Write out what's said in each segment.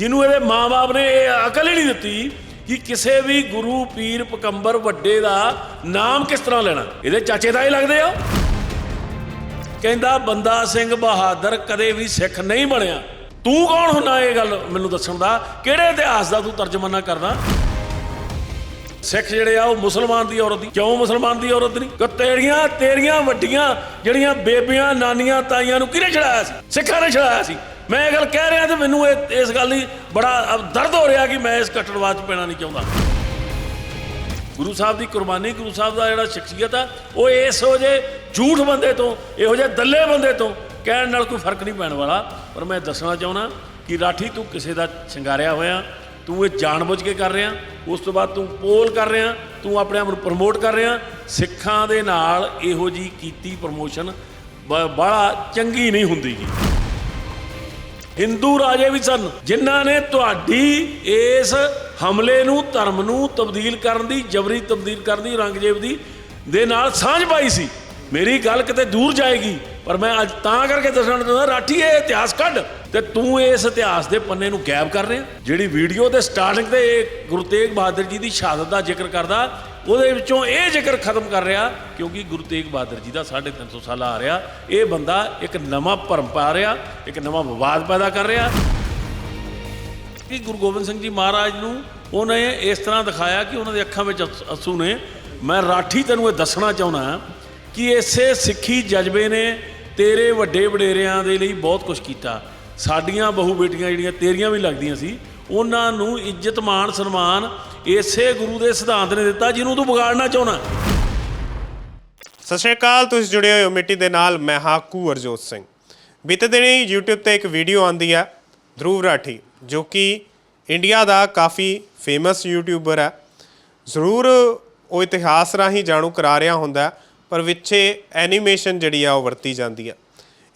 ਜਿਹਨੂੰ ਇਹਦੇ ਮਾਪੇ ਨੇ ਇਹ ਅਕਲ ਹੀ ਨਹੀਂ ਦਿੱਤੀ ਕਿ ਕਿਸੇ ਵੀ ਗੁਰੂ ਪੀਰ ਪਕੰਬਰ ਵੱਡੇ ਦਾ ਨਾਮ ਕਿਸ ਤਰ੍ਹਾਂ ਲੈਣਾ। ਇਹਦੇ ਚਾਚੇ ਦਾ ਹੀ ਲੱਗਦੇ ਆ। ਕਹਿੰਦਾ, ਬੰਦਾ ਸਿੰਘ ਬਹਾਦਰ ਕਦੇ ਵੀ ਸਿੱਖ ਨਹੀਂ ਬਣਿਆ। ਤੂੰ ਕੌਣ ਹੁੰਦਾ ਇਹ ਗੱਲ ਮੈਨੂੰ ਦੱਸਣ ਦਾ? ਕਿਹੜੇ ਇਤਿਹਾਸ ਦਾ ਤੂੰ ਤਰਜਮਾਨਾ ਕਰਦਾ? ਸਿੱਖ ਜਿਹੜੇ ਆ, ਉਹ ਮੁਸਲਮਾਨ ਦੀ ਔਰਤ ਦੀ ਕਿਉਂ ਮੁਸਲਮਾਨ ਦੀ ਔਰਤ ਨਹੀਂ? ਕਿ ਤੇਰੀਆਂ ਤੇਰੀਆਂ ਵੱਡੀਆਂ ਜਿਹੜੀਆਂ ਬੇਬੀਆਂ, ਨਾਨੀਆਂ, ਤਾਈਆਂ ਨੂੰ ਕਿਹਨੇ ਛੜਾਇਆ ਸੀ? ਸਿੱਖਾਂ ਨੇ ਛੜਾਇਆ ਸੀ। ਮੈਂ ਇਹ ਗੱਲ ਕਹਿ ਰਿਹਾ ਤੇ ਮੈਨੂੰ ਇਹ ਇਸ ਗੱਲ ਲਈ ਬੜਾ ਦਰਦ ਹੋ ਰਿਹਾ ਕਿ ਮੈਂ ਇਸ ਕੱਟੜਵਾਦ 'ਚ ਪੈਣਾ ਨਹੀਂ ਚਾਹੁੰਦਾ। ਗੁਰੂ ਸਾਹਿਬ ਦੀ ਕੁਰਬਾਨੀ, ਗੁਰੂ ਸਾਹਿਬ ਦਾ ਜਿਹੜਾ ਸ਼ਖਸੀਅਤ ਆ, ਉਹ ਇਸ ਹੋ ਜੇ ਝੂਠ ਬੰਦੇ ਤੋਂ, ਇਹੋ ਜਿਹੇ ਦੱਲੇ ਬੰਦੇ ਤੋਂ ਕਹਿਣ ਨਾਲ ਕੋਈ ਫ਼ਰਕ ਨਹੀਂ ਪੈਣ ਵਾਲਾ। ਪਰ ਮੈਂ ਦੱਸਣਾ ਚਾਹੁੰਦਾ ਕਿ ਰਾਠੀ ਤੂੰ ਕਿਸੇ ਦਾ ਸ਼ਿੰਗਾਰਿਆ ਹੋਇਆ, ਤੂੰ ਇਹ ਜਾਣਬੁੱਝ ਕੇ ਕਰ ਰਿਹਾ, ਉਸ ਤੋਂ ਬਾਅਦ ਤੂੰ ਪੋਲ ਕਰ ਰਿਹਾ, ਤੂੰ ਆਪਣੇ ਆਪ ਨੂੰ ਪ੍ਰਮੋਟ ਕਰ ਰਿਹਾ, ਸਿੱਖਾਂ ਦੇ ਨਾਲ ਇਹੋ ਜੀ ਕੀਤੀ ਪ੍ਰਮੋਸ਼ਨ ਬੜਾ ਚੰਗੀ ਨਹੀਂ ਹੁੰਦੀ ਜੀ। ਹਿੰਦੂ ਰਾਜੇ ਵੀ ਸਨ, ਜਿਨ੍ਹਾਂ ਨੇ ਤੁਹਾਡੀ ਇਸ ਹਮਲੇ ਨੂੰ, ਧਰਮ ਨੂੰ ਤਬਦੀਲ ਕਰਨ ਦੀ, ਜਬਰੀ ਤਬਦੀਲ ਕਰਨ ਦੀ ਔਰੰਗਜ਼ੇਬ ਦੀ ਦੇ ਨਾਲ ਸਾਂਝ ਪਾਈ ਸੀ। ਮੇਰੀ ਗੱਲ ਕਿਤੇ ਦੂਰ ਜਾਏਗੀ, ਪਰ ਮੈਂ ਅੱਜ ਤਾਂ ਕਰਕੇ ਦੱਸਣਾ ਚਾਹੁੰਦਾ, ਰਾਠੀ, ਇਹ ਇਤਿਹਾਸ ਕੱਢ। ਤੇ ਤੂੰ ਇਸ ਇਤਿਹਾਸ ਦੇ ਪੰਨੇ ਨੂੰ ਗਾਇਬ ਕਰ ਰਿਹਾ, ਜਿਹੜੀ ਵੀਡੀਓ ਦੇ ਸਟਾਰਟਿੰਗ ਤੇ ਗੁਰੂ ਤੇਗ ਬਹਾਦਰ ਜੀ ਦੀ ਸ਼ਹਾਦਤ ਦਾ ਜ਼ਿਕਰ ਕਰਦਾ ਉਹਦੇ ਵਿੱਚੋਂ ਇਹ ਜ਼ਿਕਰ ਖਤਮ ਕਰ ਰਿਹਾ ਕਿਉਂਕਿ ਗੁਰੂ ਤੇਗ ਬਹਾਦਰ ਜੀ ਦਾ 350 ਸਾਲ ਆ ਰਿਹਾ। ਇਹ ਬੰਦਾ ਇੱਕ ਨਵਾਂ ਭਰਮ ਪਾ ਰਿਹਾ, ਇੱਕ ਨਵਾਂ ਵਿਵਾਦ ਪੈਦਾ ਕਰ ਰਿਹਾ। ਕਿ ਗੁਰੂ ਗੋਬਿੰਦ ਸਿੰਘ ਜੀ ਮਹਾਰਾਜ ਨੂੰ ਉਹਨੇ ਇਸ ਤਰ੍ਹਾਂ ਦਿਖਾਇਆ ਕਿ ਉਹਨਾਂ ਦੇ ਅੱਖਾਂ ਵਿੱਚ ਅਸ- ਅਸੂ ਨੇ। ਮੈਂ ਰਾਠੀ ਤੈਨੂੰ ਇਹ ਦੱਸਣਾ ਚਾਹੁੰਦਾ ਕਿ ਇਸੇ ਸਿੱਖੀ ਜਜ਼ਬੇ ਨੇ ਤੇਰੇ ਵੱਡੇ ਵਡੇਰਿਆਂ ਦੇ ਲਈ ਬਹੁਤ ਕੁਝ ਕੀਤਾ। ਸਾਡੀਆਂ ਬਹੂ ਬੇਟੀਆਂ ਜਿਹੜੀਆਂ ਤੇਰੀਆਂ ਵੀ ਲੱਗਦੀਆਂ ਸੀ, ਉਹਨਾਂ ਨੂੰ ਇੱਜ਼ਤ, ਮਾਣ, ਸਨਮਾਨ ਇਸੇ ਗੁਰੂ ਦੇ ਸਿਧਾਂਤ ਨੇ ਦਿੱਤਾ, ਜਿਹਨੂੰ ਤੂੰ ਵਿਗਾੜਨਾ ਚਾਹੁੰਦਾ ਸਤਿ ਸ਼੍ਰੀ ਅਕਾਲ, ਤੁਸੀਂ ਜੁੜੇ ਹੋਏ ਹੋ ਮਿੱਟੀ ਦੇ ਨਾਲ, ਮੈਂ ਹਾਂ ਕੂ ਅਰਜੋਤ ਸਿੰਘ। ਬੀਤੇ ਦਿਨੀ YouTube ਤੇ ਇੱਕ ਵੀਡੀਓ ਆਂਦੀ ਹੈ ਧਰੂਵ ਰਾਠੀ, ਜੋ ਕਿ ਇੰਡੀਆ ਦਾ ਕਾਫੀ ਫੇਮਸ ਯੂਟਿਊਬਰ ਹੈ ਜ਼ਰੂਰ ਉਹ ਇਤਿਹਾਸ ਰਾਹੀਂ ਜਾਣੂ ਕਰਾ ਰਿਹਾ ਹੁੰਦਾ, ਪਰ ਵਿੱਚੇ ਐਨੀਮੇਸ਼ਨ ਜਿਹੜੀ ਆ, ਉਹ ਵਰਤੀ ਜਾਂਦੀ ਹੈ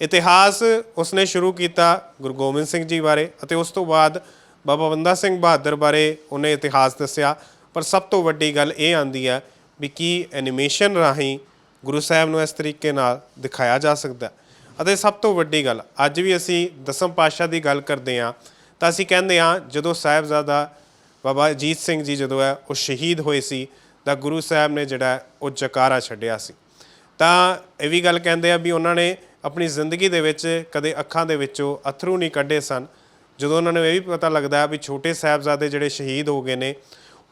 ਇਤਿਹਾਸ ਉਸਨੇ ਸ਼ੁਰੂ ਕੀਤਾ ਗੁਰੂ ਗੋਬਿੰਦ ਸਿੰਘ ਜੀ ਬਾਰੇ, ਅਤੇ ਉਸ ਤੋਂ ਬਾਅਦ ਬਾਬਾ ਬੰਦਾ ਸਿੰਘ ਬਹਾਦਰ ਬਾਰੇ ਉਹਨੇ ਇਤਿਹਾਸ ਦੱਸਿਆ, ਪਰ ਸਭ ਤੋਂ ਵੱਡੀ ਗੱਲ ਇਹ ਆਂਦੀ ਹੈ ਵੀ ਕੀ ਐਨੀਮੇਸ਼ਨ ਰਾਹੀਂ ਗੁਰੂ ਸਾਹਿਬ ਨੂੰ ਇਸ ਤਰੀਕੇ ਨਾਲ ਦਿਖਾਇਆ ਜਾ ਸਕਦਾ ਅਤੇ ਸਭ ਤੋਂ ਵੱਡੀ ਗੱਲ, ਅੱਜ ਵੀ ਅਸੀਂ ਦਸਮ ਪਾਤਸ਼ਾਹ ਦੀ ਗੱਲ ਕਰਦੇ ਹਾਂ, ਤਾਂ ਅਸੀਂ ਕਹਿੰਦੇ ਹਾਂ, ਜਦੋਂ ਸਾਹਿਬਜ਼ਾਦਾ ਬਾਬਾ ਅਜੀਤ ਸਿੰਘ ਜੀ ਜਦੋਂ ਹੈ, ਉਹ ਸ਼ਹੀਦ ਹੋਏ ਸੀ, ਤਾਂ ਗੁਰੂ ਸਾਹਿਬ ਨੇ ਜਿਹੜਾ ਉਹ ਜਕਾਰਾ ਛੱਡਿਆ ਸੀ। ਤਾਂ ਇਹ ਵੀ ਗੱਲ ਕਹਿੰਦੇ ਆ ਵੀ ਉਹਨਾਂ ਨੇ ਆਪਣੀ ਜ਼ਿੰਦਗੀ ਦੇ ਵਿੱਚ ਕਦੇ ਅੱਖਾਂ ਦੇ ਵਿੱਚੋਂ ਅਥਰੂ ਨਹੀਂ ਕੱਢੇ ਸਨ ਜਦੋਂ ਉਹਨਾਂ ਨੂੰ ਇਹ ਵੀ ਪਤਾ ਲੱਗਦਾ ਵੀ ਛੋਟੇ ਸਾਹਿਬਜ਼ਾਦੇ ਜਿਹੜੇ ਸ਼ਹੀਦ ਹੋ ਗਏ ਨੇ,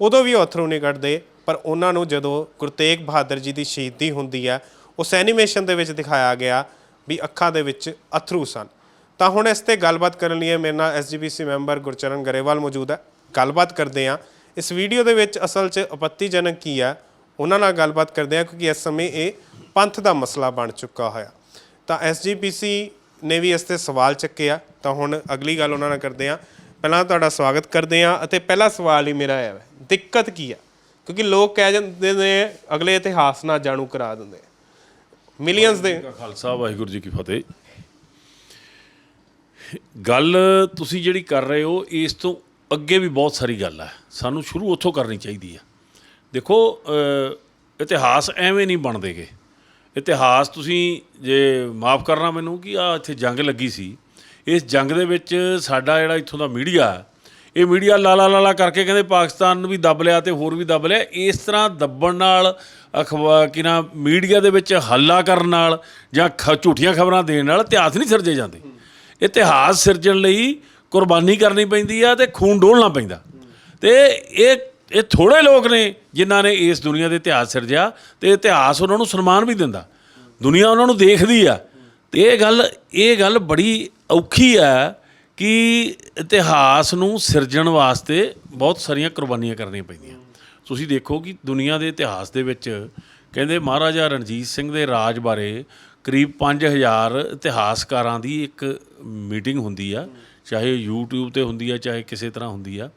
ਉਦੋਂ ਵੀ ਉਹ ਅਥਰੂ ਨਹੀਂ ਕੱਢਦੇ, ਪਰ ਉਹਨਾਂ ਨੂੰ ਜਦੋਂ ਗੁਰੂ ਤੇਗ ਬਹਾਦਰ ਜੀ ਦੀ ਸ਼ਹੀਦੀ ਹੁੰਦੀ ਹੈ ਉਸ ਐਨੀਮੇਸ਼ਨ ਦੇ ਵਿੱਚ ਦਿਖਾਇਆ ਗਿਆ ਵੀ ਅੱਖਾਂ ਦੇ ਵਿੱਚ ਅਥਰੂ ਸਨ। ਤਾਂ ਹੁਣ ਇਸ ਤੇ ਗੱਲਬਾਤ ਕਰਨ ਲਈ ਮੇਰੇ ਨਾਲ ਐਸਜੀਪੀਸੀ ਮੈਂਬਰ ਗੁਰਚਰਨ ਗਰੇਵਾਲ ਮੌਜੂਦ ਹੈ ਗੱਲਬਾਤ ਕਰਦੇ ਹਾਂ। ਇਸ ਵੀਡੀਓ ਦੇ ਵਿੱਚ ਅਸਲ 'ਚ ਆਪੱਤੀਜਨਕ ਕੀ ਹੈ ਉਹਨਾਂ ਨਾਲ ਗੱਲਬਾਤ ਕਰਦੇ ਹਾਂ, ਕਿਉਂਕਿ ਇਸ ਸਮੇਂ ਇਹ ਪੰਥ ਦਾ ਮਸਲਾ ਬਣ ਚੁੱਕਾ ਹੋਇਆ। ਤਾਂ ਐਸਜੀਪੀਸੀ ਨੇ ਵੀ ਇਸ ਤੇ ਸਵਾਲ ਚੱਕੇ ਆ, ਤਾਂ ਹੁਣ ਅਗਲੀ ਗੱਲ ਉਹਨਾਂ ਨਾਲ ਕਰਦੇ ਹਾਂ। ਪਹਿਲਾਂ ਤੁਹਾਡਾ ਸਵਾਗਤ ਕਰਦੇ ਹਾਂ ਅਤੇ ਪਹਿਲਾ ਸਵਾਲ ਹੀ ਮੇਰਾ ਹੈ, ਦਿੱਕਤ ਕੀ ਆ? ਕਿਉਂਕਿ ਲੋਕ ਕਹਿ ਜਾਂਦੇ ਨੇ, ਅਗਲੇ ਇਤਿਹਾਸ ਨਾਲ ਜਾਣੂ ਕਰਾ ਦਿੰਦੇ ਮਿਲੀਅਨਸ ਦੇ ਖਾਲਸਾ, ਵਾਹਿਗੁਰੂ ਜੀ ਕੀ ਫਤਿਹ। ਗੱਲ ਤੁਸੀਂ ਜਿਹੜੀ ਕਰ ਰਹੇ ਹੋ, ਇਸ ਤੋਂ ਅੱਗੇ ਵੀ ਬਹੁਤ ਸਾਰੀ ਗੱਲ ਹੈ ਸਾਨੂੰ ਸ਼ੁਰੂ ਉੱਥੋਂ ਕਰਨੀ ਚਾਹੀਦੀ ਹੈ ਦੇਖੋ ਇਤਿਹਾਸ ਐਵੇਂ ਨਹੀਂ ਬਣਦੇਗੇ। ਇਤਿਹਾਸ ਤੁਸੀਂ ਜੇ ਮਾਫ ਕਰਨਾ ਮੈਨੂੰ ਕਿ ਆ ਇੱਥੇ ਜੰਗ ਲੱਗੀ ਸੀ। ਇਸ ਜੰਗ ਦੇ ਵਿੱਚ ਸਾਡਾ ਜਿਹੜਾ ਇੱਥੋਂ ਦਾ ਮੀਡੀਆ, ਇਹ ਮੀਡੀਆ ਲਾਲਾ ਲਾਲਾ ਕਰਕੇ ਕਹਿੰਦੇ ਪਾਕਿਸਤਾਨ ਨੂੰ ਵੀ ਦੱਬ ਲਿਆ ਤੇ ਹੋਰ ਵੀ ਦੱਬ ਲਿਆ। ਇਸ ਤਰ੍ਹਾਂ ਦੱਬਣ ਨਾਲ ਅਖਬਾਰ ਕਿ ਮੀਡੀਆ ਦੇ ਵਿੱਚ ਹੱਲਾ ਕਰਨ ਨਾਲ ਜਾਂ ਖ- ਝੂਠੀਆਂ ਖਬਰਾਂ ਦੇਣ ਨਾਲ ਇਤਿਹਾਸ ਨਹੀਂ ਸਿਰਜੇ ਜਾਂਦੇ। ਇਤਿਹਾਸ ਸਿਰਜਣ ਲਈ ਕੁਰਬਾਨੀ ਕਰਨੀ ਪੈਂਦੀ ਆ ਤੇ ਖੂਨ ਡੋਲਣਾ ਪੈਂਦਾ। ਤੇ ਇਹ ਇਹ ਥੋੜੇ ਲੋਕ ਨੇ ਜਿਨ੍ਹਾਂ ਨੇ ਇਸ ਦੁਨੀਆ ਦੇ ਇਤਿਹਾਸ ਸਿਰਜਿਆ ਤੇ ਇਤਿਹਾਸ ਉਹਨਾਂ ਨੂੰ ਸਨਮਾਨ ਵੀ ਦਿੰਦਾ। ਦੁਨੀਆ ਉਹਨਾਂ ਨੂੰ ਦੇਖਦੀ ਆ। ਤੇ ਇਹ ਗੱਲ ਇਹ ਗੱਲ ਬੜੀ ਔਖੀ ਆ ਕਿ ਇਤਿਹਾਸ ਨੂੰ ਸਿਰਜਣ ਵਾਸਤੇ ਬਹੁਤ ਸਾਰੀਆਂ ਕੁਰਬਾਨੀਆਂ ਕਰਨੀਆਂ ਪੈਂਦੀਆਂ। ਤੁਸੀਂ ਦੇਖੋ ਕਿ ਦੁਨੀਆ ਦੇ ਇਤਿਹਾਸ ਦੇ ਵਿੱਚ ਕਹਿੰਦੇ ਮਹਾਰਾਜਾ ਰਣਜੀਤ ਸਿੰਘ ਦੇ ਰਾਜ ਬਾਰੇ ਕਰੀਬ 5000 ਇਤਿਹਾਸਕਾਰਾਂ ਦੀ ਇੱਕ ਮੀਟਿੰਗ ਹੁੰਦੀ ਆ। ਚਾਹੇ YouTube ਤੇ ਹੁੰਦੀ ਆ, ਚਾਹੇ ਕਿਸੇ ਤਰ੍ਹਾਂ ਹੁੰਦੀ ਆ।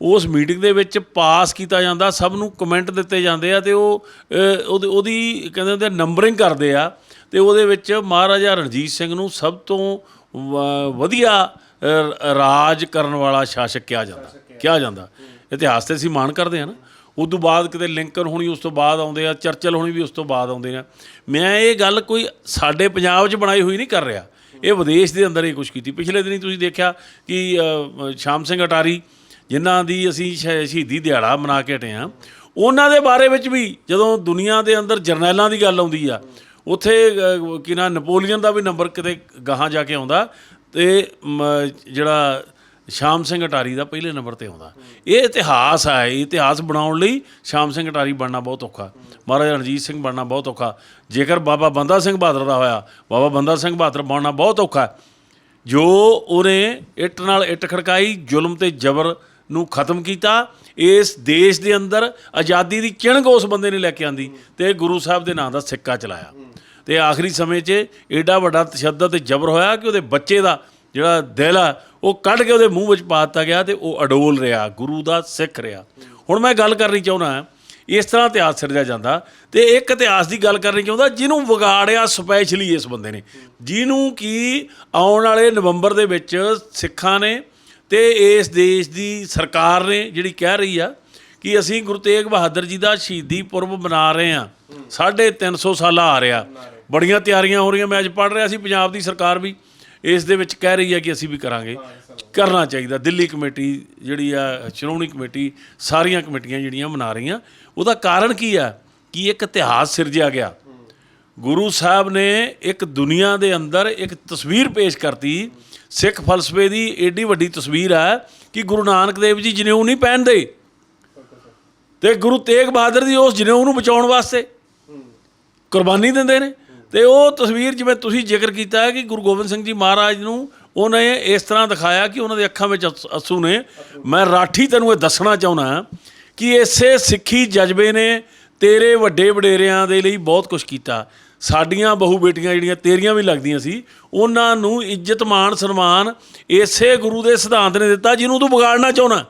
ਉਸ ਮੀਟਿੰਗ ਦੇ ਵਿੱਚ ਪਾਸ ਕੀਤਾ ਜਾਂਦਾ, ਸਭ ਨੂੰ ਕਮੈਂਟ ਦਿੱਤੇ ਜਾਂਦੇ ਆ ਤੇ ਉਹ ਉਹਦੀ ਕਹਿੰਦੇ ਹੁੰਦੇ ਨੰਬਰਿੰਗ ਕਰਦੇ ਆ ਤੇ ਉਹਦੇ ਵਿੱਚ ਮਹਾਰਾਜਾ ਰਣਜੀਤ ਸਿੰਘ ਨੂੰ ਸਭ ਤੋਂ ਵਧੀਆ ਰਾਜ ਕਰਨ ਵਾਲਾ ਸ਼ਾਸਕ ਕਿਹਾ ਜਾਂਦਾ ਕਿਹਾ ਜਾਂਦਾ। ਇਤਿਹਾਸ ਤੇ ਅਸੀਂ ਮਾਣ ਕਰਦੇ ਆ ਨਾ। ਉਸ ਤੋਂ ਬਾਅਦ ਕਿਤੇ ਲਿੰਕਨ ਹੋਣੀ, ਉਸ ਤੋਂ ਬਾਅਦ ਆਉਂਦੇ ਆ ਚਰਚਲ ਹੋਣੀ ਵੀ ਉਸ ਤੋਂ ਬਾਅਦ ਆਉਂਦੇ ਨੇ ਮੈਂ ਇਹ ਗੱਲ ਕੋਈ ਸਾਡੇ ਪੰਜਾਬ 'ਚ ਬਣਾਈ ਹੋਈ ਨਹੀਂ ਕਰ ਰਿਹਾ। ਇਹ ਵਿਦੇਸ਼ ਦੇ ਅੰਦਰ ਇਹ ਕੁਝ ਕੀਤੀ। ਪਿਛਲੇ ਦਿਨੀ ਤੁਸੀਂ ਦੇਖਿਆ ਕਿ ਸ਼ਾਮ ਸਿੰਘ ਅਟਾਰੀ ਜਿਨ੍ਹਾਂ ਦੀ ਅਸੀਂ ਸ਼ਹ- ਸ਼ਹੀਦੀ ਦਿਹਾੜਾ ਮਨਾ ਕੇ ਹਟੇ ਆ ਉਹਨਾਂ ਦੇ ਬਾਰੇ ਵਿੱਚ ਵੀ ਜਦੋਂ ਦੁਨੀਆ ਦੇ ਅੰਦਰ ਜਰਨੈਲਾਂ ਦੀ ਗੱਲ ਆਉਂਦੀ ਆ ਉੱਥੇ ਅ, ਕੀ ਨਾ ਨੈਪੋਲੀਅਨ ਦਾ ਵੀ ਨੰਬਰ ਕਿਤੇ ਗਾਹਾਂ ਜਾ ਕੇ ਆਉਂਦਾ ਤੇ ਮ, ਜਿਹੜਾ ਸ਼ਾਮ ਸਿੰਘ ਅਟਾਰੀ ਦਾ ਪਹਿਲੇ ਨੰਬਰ ਤੇ ਆਉਂਦਾ। ਇਹ ਇਤਿਹਾਸ ਹੈ ਇਹ ਇਤਿਹਾਸ ਬਣਾਉਣ ਲਈ ਸ਼ਾਮ ਸਿੰਘ ਅਟਾਰੀ ਬਣਨਾ ਬਹੁਤ ਔਖਾ। ਮਹਾਰਾਜਾ ਰਣਜੀਤ ਸਿੰਘ ਬਣਨਾ ਬਹੁਤ ਔਖਾ। ਜੇਕਰ ਬਾਬਾ ਬੰਦਾ ਸਿੰਘ ਬਹਾਦਰ ਦਾ ਹੋਇਆ ਬਾਬਾ ਬੰਦਾ ਸਿੰਘ ਬਹਾਦਰ ਬਣਨਾ ਬਹੁਤ ਔਖਾ। ਜੋ ਉਹਨੇ ਇੱਟ ਨਾਲ ਇੱਟ ਖੜਕਾਈ ਜ਼ੁਲਮ ਤੇ ਜ਼ਬਰ ਨੂੰ ਖਤਮ ਕੀਤਾ, ਇਸ ਦੇਸ਼ ਦੇ ਅੰਦਰ ਆਜ਼ਾਦੀ ਦੀ ਚਿਣਗ ਉਸ ਬੰਦੇ ਨੇ ਲੈ ਕੇ ਆਂਦੀ ਤੇ ਗੁਰੂ ਸਾਹਿਬ ਦੇ ਨਾਂ ਦਾ ਸਿੱਕਾ ਚਲਾਇਆ। ਤੇ ਆਖਰੀ ਸਮੇਂ 'ਚ ਏਡਾ ਵੱਡਾ ਤਸ਼ੱਦਦ ਤੇ ਜ਼ਬਰ ਹੋਇਆ ਕਿ ਉਹਦੇ ਬੱਚੇ ਦਾ ਜਿਹੜਾ ਦਿਲ ਆ, ਉਹ ਕੱਢ ਕੇ ਉਹਦੇ ਮੂੰਹ ਵਿੱਚ ਪਾ ਦਿੱਤਾ ਗਿਆ ਤੇ ਉਹ ਅਡੋਲ ਰਿਹਾ, ਗੁਰੂ ਦਾ ਸਿੱਖ ਰਿਹਾ। ਹੁਣ ਮੈਂ ਗੱਲ ਕਰਨੀ ਚਾਹੁੰਦਾ ਇਸ ਤਰ੍ਹਾਂ ਇਤਿਹਾਸ ਸਿਰਜਿਆ ਜਾਂਦਾ ਤੇ ਇੱਕ ਇਤਿਹਾਸ ਦੀ ਗੱਲ ਕਰਨੀ ਚਾਹੁੰਦਾ, ਜਿਹਨੂੰ ਵਿਗਾੜਿਆ ਸਪੈਸ਼ਲੀ ਇਸ ਬੰਦੇ ਨੇ। ਜਿਹਨੂੰ ਕੀ ਆਉਣ ਵਾਲੇ ਨਵੰਬਰ ਦੇ ਵਿੱਚ ਸਿੱਖਾਂ ਨੇ ਤੇ ਇਸ ਦੇਸ਼ ਦੀ ਸਰਕਾਰ ਨੇ ਜਿਹੜੀ ਕਹਿ ਰਹੀ ਆ ਕਿ ਅਸੀਂ ਗੁਰੂ ਤੇਗ ਬਹਾਦਰ ਜੀ ਦਾ ਸ਼ਹੀਦੀ ਪੁਰਬ ਮਨਾ ਰਹੇ ਆ 350 ਸਾਲਾ ਆ ਰਿਹਾ। ਬੜੀਆਂ ਤਿਆਰੀਆਂ ਹੋ ਰਹੀਆਂ। ਮੈਂ ਅੱਜ ਪੜ੍ਹ ਰਿਹਾ ਸੀ ਪੰਜਾਬ ਦੀ ਸਰਕਾਰ ਵੀ। ਇਸ ਦੇ ਵਿੱਚ ਕਹਿ ਰਹੀ ਹੈ ਕਿ ਅਸੀਂ ਵੀ ਕਰਾਂਗੇ। ਕਰਨਾ ਚਾਹੀਦਾ। ਦਿੱਲੀ ਕਮੇਟੀ ਜਿਹੜੀ ਆ, ਸ਼੍ਰੋਮਣੀ ਕਮੇਟੀ, ਸਾਰੀਆਂ ਕਮੇਟੀਆਂ ਜਿਹੜੀਆਂ ਮਨਾ ਰਹੀਆਂ। ਉਹਦਾ ਕਾਰਨ ਕੀ ਆ? ਕਿ ਇੱਕ ਇਤਿਹਾਸ ਸਿਰਜਿਆ ਗਿਆ। ਗੁਰੂ ਸਾਹਿਬ ਨੇ ਇੱਕ ਦੁਨੀਆ ਦੇ ਅੰਦਰ ਇੱਕ ਤਸਵੀਰ ਪੇਸ਼ ਕਰਤੀ ਸਿੱਖ ਫਲਸਫੇ ਦੀ ਏਡੀ ਵੱਡੀ ਤਸਵੀਰ ਹੈ ਕਿ ਗੁਰੂ ਨਾਨਕ ਦੇਵ ਜੀ ਜਨੇਊ ਨਹੀਂ ਪਹਿਨਦੇ। ਤੇ ਗੁਰੂ ਤੇਗ ਬਹਾਦਰ ਦੀ ਉਸ ਜਨੇਊ ਨੂੰ ਬਚਾਉਣ ਵਾਸਤੇ ਕੁਰਬਾਨੀ ਦਿੰਦੇ ਨੇ। ਤੇ ਉਹ ਤਸਵੀਰ ਜਿਵੇਂ ਤੁਸੀਂ ਜ਼ਿਕਰ ਕੀਤਾ ਹੈ ਕਿ ਗੁਰੂ ਗੋਬਿੰਦ ਸਿੰਘ ਜੀ ਮਹਾਰਾਜ ਨੂੰ ਉਹਨੇ ਇਸ ਤਰ੍ਹਾਂ ਦਿਖਾਇਆ ਕਿ ਉਹਨਾਂ ਦੇ ਅੱਖਾਂ ਵਿੱਚ ਅਸ- ਅਸੂ ਨੇ। ਮੈਂ ਰਾਠੀ ਤੈਨੂੰ ਇਹ ਦੱਸਣਾ ਚਾਹੁੰਦਾ ਕਿ ਇਸੇ ਸਿੱਖੀ ਜਜ਼ਬੇ ਨੇ ਤੇਰੇ ਵੱਡੇ ਵਡੇਰਿਆਂ ਦੇ ਲਈ ਬਹੁਤ ਕੁਝ ਕੀਤਾ। ਸਾਡੀਆਂ ਬਹੂ ਬੇਟੀਆਂ ਜਿਹੜੀਆਂ ਤੇਰੀਆਂ ਵੀ ਲੱਗਦੀਆਂ ਸੀ, ਉਹਨਾਂ ਨੂੰ ਇੱਜ਼ਤ, ਮਾਣ, ਸਨਮਾਨ ਇਸੇ ਗੁਰੂ ਦੇ ਸਿਧਾਂਤ ਨੇ ਦਿੱਤਾ, ਜਿਹਨੂੰ ਤੂੰ ਵਿਗਾੜਨਾ ਚਾਹੁੰਦਾ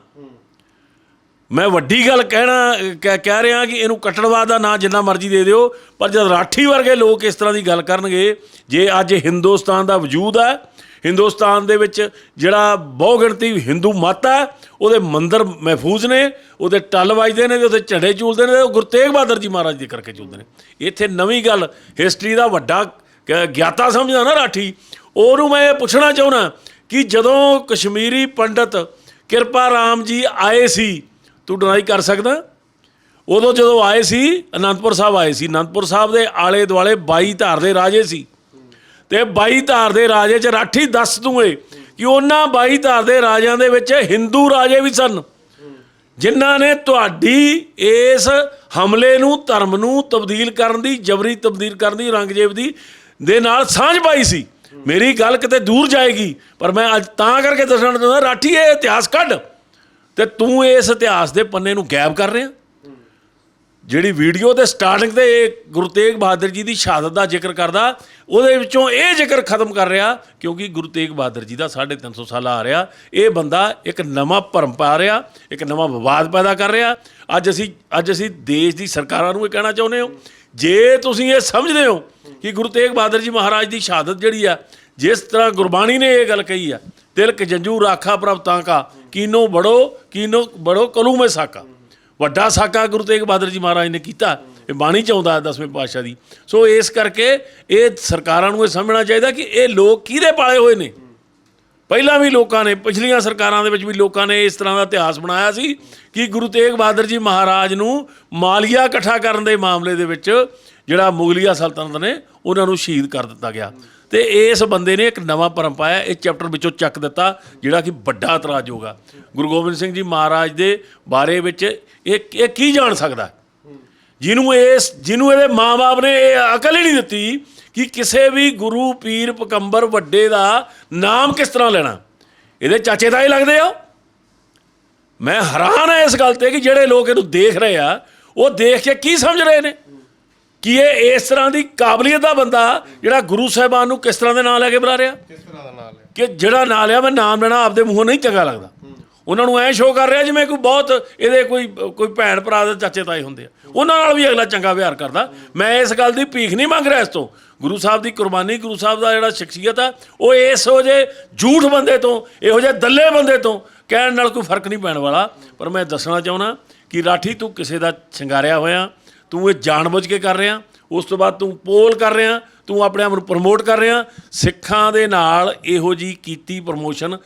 ਮੈਂ ਵੱਡੀ ਗੱਲ ਕਹਿਣਾ, ਕਹਿ ਕਹਿ ਰਿਹਾ ਕਿ ਇਹਨੂੰ ਕੱਟੜਵਾਦ ਦਾ ਨਾਂ ਜਿੰਨਾ ਮਰਜ਼ੀ ਦੇ ਦਿਓ, ਪਰ ਜਦ ਰਾਠੀ ਵਰਗੇ ਲੋਕ ਇਸ ਤਰ੍ਹਾਂ ਦੀ ਗੱਲ ਕਰਨਗੇ, ਜੇ ਅੱਜ ਹਿੰਦੁਸਤਾਨ ਦਾ ਵਜੂਦ ਹੈ ਹਿੰਦੁਸਤਾਨ ਦੇ ਵਿੱਚ ਜਿਹੜਾ ਬਹੁਗਿਣਤੀ ਹਿੰਦੂ ਮਤ ਹੈ, ਉਹਦੇ ਮੰਦਰ ਮਹਿਫੂਜ਼ ਨੇ, ਉਹਦੇ ਟੱਲ ਵੱਜਦੇ ਨੇ ਤੇ ਉਹਦੇ ਝੰਡੇ ਝੂਲਦੇ ਨੇ ਤੇ ਉਹ ਗੁਰੂ ਤੇਗ ਬਹਾਦਰ ਜੀ ਮਹਾਰਾਜ ਦੇ ਕਰਕੇ ਝੂਲਦੇ ਨੇ। ਇੱਥੇ ਨਵੀਂ ਗੱਲ ਹਿਸਟਰੀ ਦਾ ਵੱਡਾ ਗ- ਗਿਆਤਾ ਸਮਝਦਾ ਨਾ ਰਾਠੀ। ਉਹਨੂੰ ਮੈਂ ਇਹ ਪੁੱਛਣਾ ਚਾਹੁੰਦਾ ਕਿ ਜਦੋਂ ਕਸ਼ਮੀਰੀ ਪੰਡਤ ਕਿਰਪਾ ਰਾਮ ਜੀ ਆਏ ਸੀ, ਤੂੰ ਡਿਨਾਈ ਕਰ ਸਕਦਾ? ਉਦੋਂ ਜਦੋਂ ਆਏ ਸੀ, ਅਨੰਦਪੁਰ ਸਾਹਿਬ ਆਏ ਸੀ। ਅਨੰਦਪੁਰ ਸਾਹਿਬ ਦੇ ਆਲੇ ਦੁਆਲੇ 22 ਧਾਰ ਦੇ ਰਾਜੇ ਸੀ। ਤੇ ਬਾਈ ਧਾਰ ਦੇ ਰਾਜੇ ਚ ਰਾਠੀ ਦੱਸ ਦੂੰ ਏ ਕਿ ਉਹਨਾਂ ਬਾਈ ਧਾਰ ਦੇ ਰਾਜਿਆਂ ਦੇ ਵਿੱਚ ਹਿੰਦੂ ਰਾਜੇ ਵੀ ਸਨ। ਜਿਨ੍ਹਾਂ ਨੇ ਤੁਹਾਡੀ ਇਸ ਹਮਲੇ ਨੂੰ, ਧਰਮ ਨੂੰ ਤਬਦੀਲ ਕਰਨ ਦੀ, ਜਬਰੀ ਤਬਦੀਲ ਕਰਨ ਦੀ, ਰੰਗਜੇਬ ਦੀ ਦੇ ਨਾਲ ਸਾਂਝ ਪਾਈ ਸੀ। ਮੇਰੀ ਗੱਲ ਕਿਤੇ ਦੂਰ ਜਾਏਗੀ, ਪਰ ਮੈਂ ਅੱਜ ਤਾਂ ਕਰਕੇ ਦੱਸਣਾ ਚਾਹੁੰਦਾ, ਰਾਠੀ, ਇਹ ਇਤਿਹਾਸ ਕੱਢ। ਤੇ ਤੂੰ ਇਸ ਇਤਿਹਾਸ ਦੇ ਪੰਨੇ ਨੂੰ ਗਾਇਬ ਕਰ ਰਿਹਾ। ਜਿਹੜੀ ਵੀਡੀਓ ਦੇ ਸਟਾਰਟਿੰਗ ਤੇ ਇਹ ਗੁਰੂ ਤੇਗ ਬਹਾਦਰ ਜੀ ਦੀ ਸ਼ਹਾਦਤ ਦਾ ਜ਼ਿਕਰ ਕਰਦਾ, ਉਹਦੇ ਵਿੱਚੋਂ ਇਹ ਜ਼ਿਕਰ ਖਤਮ ਕਰ ਰਿਹਾ ਕਿਉਂਕਿ ਗੁਰੂ ਤੇਗ ਬਹਾਦਰ ਜੀ ਦਾ 350 ਸਾਲਾ ਆ ਰਿਹਾ। ਇਹ ਬੰਦਾ ਇੱਕ ਨਵਾਂ ਭਰਮ ਪਾ ਰਿਹਾ, ਇੱਕ ਨਵਾਂ ਵਿਵਾਦ ਪੈਦਾ ਕਰ ਰਿਹਾ। ਅੱਜ ਅਸੀਂ ਅੱਜ ਅਸੀਂ ਦੇਸ਼ ਦੀ ਸਰਕਾਰਾਂ ਨੂੰ ਇਹ ਕਹਿਣਾ ਚਾਹੁੰਦੇ ਹਾਂ, ਜੇ ਤੁਸੀਂ ਇਹ ਸਮਝਦੇ ਹੋ ਕਿ ਗੁਰੂ ਤੇਗ ਬਹਾਦਰ ਜੀ ਮਹਾਰਾਜ ਦੀ ਸ਼ਹਾਦਤ ਜਿਹੜੀ ਆ, ਜਿਸ ਤਰ੍ਹਾਂ ਗੁਰਬਾਣੀ ਨੇ ਇਹ ਗੱਲ ਕਹੀ ਆ, ਤਿਲਕ ਜੰਜੂ ਰਾਖਾ ਪ੍ਰਭ ਤਾਂ ਕਾ, ਕੀਨੋ ਬੜੋ ਕੀਨੋ ਬੜੋ ਕਲੂ ਕਲੂਮੇ ਸਾਕਾ। ਵੱਡਾ ਸਾਕਾ ਗੁਰੂ ਤੇਗ ਬਹਾਦਰ ਜੀ ਮਹਾਰਾਜ ਨੇ ਕੀਤਾ, ਇਹ ਬਾਣੀ ਚ ਆਉਂਦਾ ਦਸਵੇਂ ਪਾਤਸ਼ਾਹ ਦੀ। ਸੋ ਇਸ ਕਰਕੇ ਇਹ ਸਰਕਾਰਾਂ ਨੂੰ ਇਹ ਸਮਝਣਾ ਚਾਹੀਦਾ ਕਿ ਇਹ ਲੋਕ ਕਿਹਦੇ ਪਾਲੇ ਹੋਏ ਨੇ? ਪਹਿਲਾਂ ਵੀ ਲੋਕਾਂ ਨੇ, ਪਿਛਲੀਆਂ ਸਰਕਾਰਾਂ ਦੇ ਵਿੱਚ ਵੀ ਲੋਕਾਂ ਨੇ ਇਸ ਤਰ੍ਹਾਂ ਦਾ ਇਤਿਹਾਸ ਬਣਾਇਆ ਸੀ ਕਿ ਗੁਰੂ ਤੇਗ ਬਹਾਦਰ ਜੀ ਮਹਾਰਾਜ ਨੂੰ ਮਾਲੀਆ ਇਕੱਠਾ ਕਰਨ ਦੇ ਮਾਮਲੇ ਦੇ ਵਿੱਚ ਜਿਹੜਾ ਮੁਗਲੀਆ ਸਲਤਨਤ ਨੇ, ਉਹਨਾਂ ਨੂੰ ਸ਼ਹੀਦ ਕਰ ਦਿੱਤਾ ਗਿਆ। ਤੇ ਇਸ ਬੰਦੇ ਨੇ ਇੱਕ ਨਵਾਂ ਭਰਮ ਪਾਇਆ, ਇਹ ਚੈਪਟਰ ਵਿੱਚੋਂ ਚੱਕ ਦਿੱਤਾ, ਜਿਹੜਾ ਕਿ ਵੱਡਾ ਇਤਰਾਜ਼ ਹੋਗਾ ਗੁਰੂ ਗੋਬਿੰਦ ਸਿੰਘ ਜੀ ਮਹਾਰਾਜ ਦੇ ਬਾਰੇ ਵਿੱਚ ਇਹ ਇਹ ਕੀ ਜਾਣ ਸਕਦਾ? ਜਿਹਨੂੰ ਇਸ, ਜਿਹਨੂੰ ਇਹਦੇ ਮਾਪੇ ਨੇ ਇਹ ਅਕਲ ਹੀ ਨਹੀਂ ਦਿੱਤੀ ਕਿ ਕਿਸੇ ਵੀ ਗੁਰੂ ਪੀਰ ਪਕੰਬਰ ਵੱਡੇ ਦਾ ਨਾਮ ਕਿਸ ਤਰ੍ਹਾਂ ਲੈਣਾ। ਇਹਦੇ ਚਾਚੇ ਤਾਏ ਲੱਗਦੇ ਆ ਮੈਂ ਹੈਰਾਨ ਹਾਂ ਇਸ ਗੱਲ ਤੇ ਕਿ ਜਿਹੜੇ ਲੋਕ ਇਹਨੂੰ ਦੇਖ ਰਹੇ ਆ, ਉਹ ਦੇਖ ਕੇ ਕੀ ਸਮਝ ਰਹੇ ਨੇ? ਕਿ ਇਹ ਇਸ ਤਰ੍ਹਾਂ ਦੀ ਕਾਬਲੀਅਤ ਦਾ ਬੰਦਾ ਜਿਹੜਾ ਗੁਰੂ ਸਾਹਿਬਾਨ ਨੂੰ ਕਿਸ ਤਰ੍ਹਾਂ ਦੇ ਨਾਂ ਲੈ ਕੇ ਬੁਲਾ ਰਿਹਾ? ਕਿਸ ਤਰ੍ਹਾਂ ਦਾ ਨਾਲ ਹੈ ਕਿ ਜਿਹੜਾ ਨਾਂ ਲਿਆ ਮੈਂ ਨਾਮ ਲੈਣਾ ਆਪਦੇ ਮੂੰਹੋਂ ਨਹੀਂ ਚੰਗਾ ਲੱਗਦਾ। ਉਹਨਾਂ ਨੂੰ ਐ ਸ਼ੋਅ ਕਰ ਰਿਹਾ ਜਿਵੇਂ ਕੋਈ ਬਹੁਤ ਇਹਦੇ ਕੋਈ ਕੋਈ ਭੈਣ ਭਰਾ ਦੇ ਚਾਚੇ ਤਾਏ ਹੁੰਦੇ ਆ। ਉਹਨਾਂ ਨਾਲ ਵੀ ਅਗਲਾ ਚੰਗਾ ਵਿਹਾਰ ਕਰਦਾ। ਮੈਂ ਇਸ ਗੱਲ ਦੀ ਭੀਖ ਨਹੀਂ ਮੰਗ ਰਿਹਾ ਇਸ ਤੋਂ। ਗੁਰੂ ਸਾਹਿਬ ਦੀ ਕੁਰਬਾਨੀ ਗੁਰੂ ਸਾਹਿਬ ਦਾ ਜਿਹੜਾ ਸ਼ਖਸੀਅਤ ਆ ਉਹ ਇਹੋ ਜੇ ਝੂਠ ਬੰਦੇ ਤੋਂ ਇਹੋ ਜਿਹੇ ਦੱਲੇ ਬੰਦੇ ਤੋਂ ਕਹਿਣ ਨਾਲ ਕੋਈ ਫ਼ਰਕ ਨਹੀਂ ਪੈਣ ਵਾਲਾ। ਪਰ ਮੈਂ ਦੱਸਣਾ ਚਾਹੁੰਦਾ ਕਿ ਰਾਠੀ ਤੂੰ ਕਿਸੇ ਦਾ ਸ਼ਿੰਗਾਰਿਆ ਹੋਇਆ। ਤੂੰ ਇਹ ਜਾਣਬੁੱਝ ਕੇ ਕਰ ਰਿਹਾ ਉਸ ਤੋਂ ਬਾਅਦ ਤੂੰ ਪੋਲ ਕਰ ਰਿਹਾ ਤੂੰ ਆਪਣੇ ਆਪ ਨੂੰ ਪ੍ਰਮੋਟ ਕਰ ਰਿਹਾ ਸਿੱਖਾਂ ਦੇ ਨਾਲ ਇਹੋ ਜੀ ਕੀਤੀ ਪ੍ਰਮੋਸ਼ਨ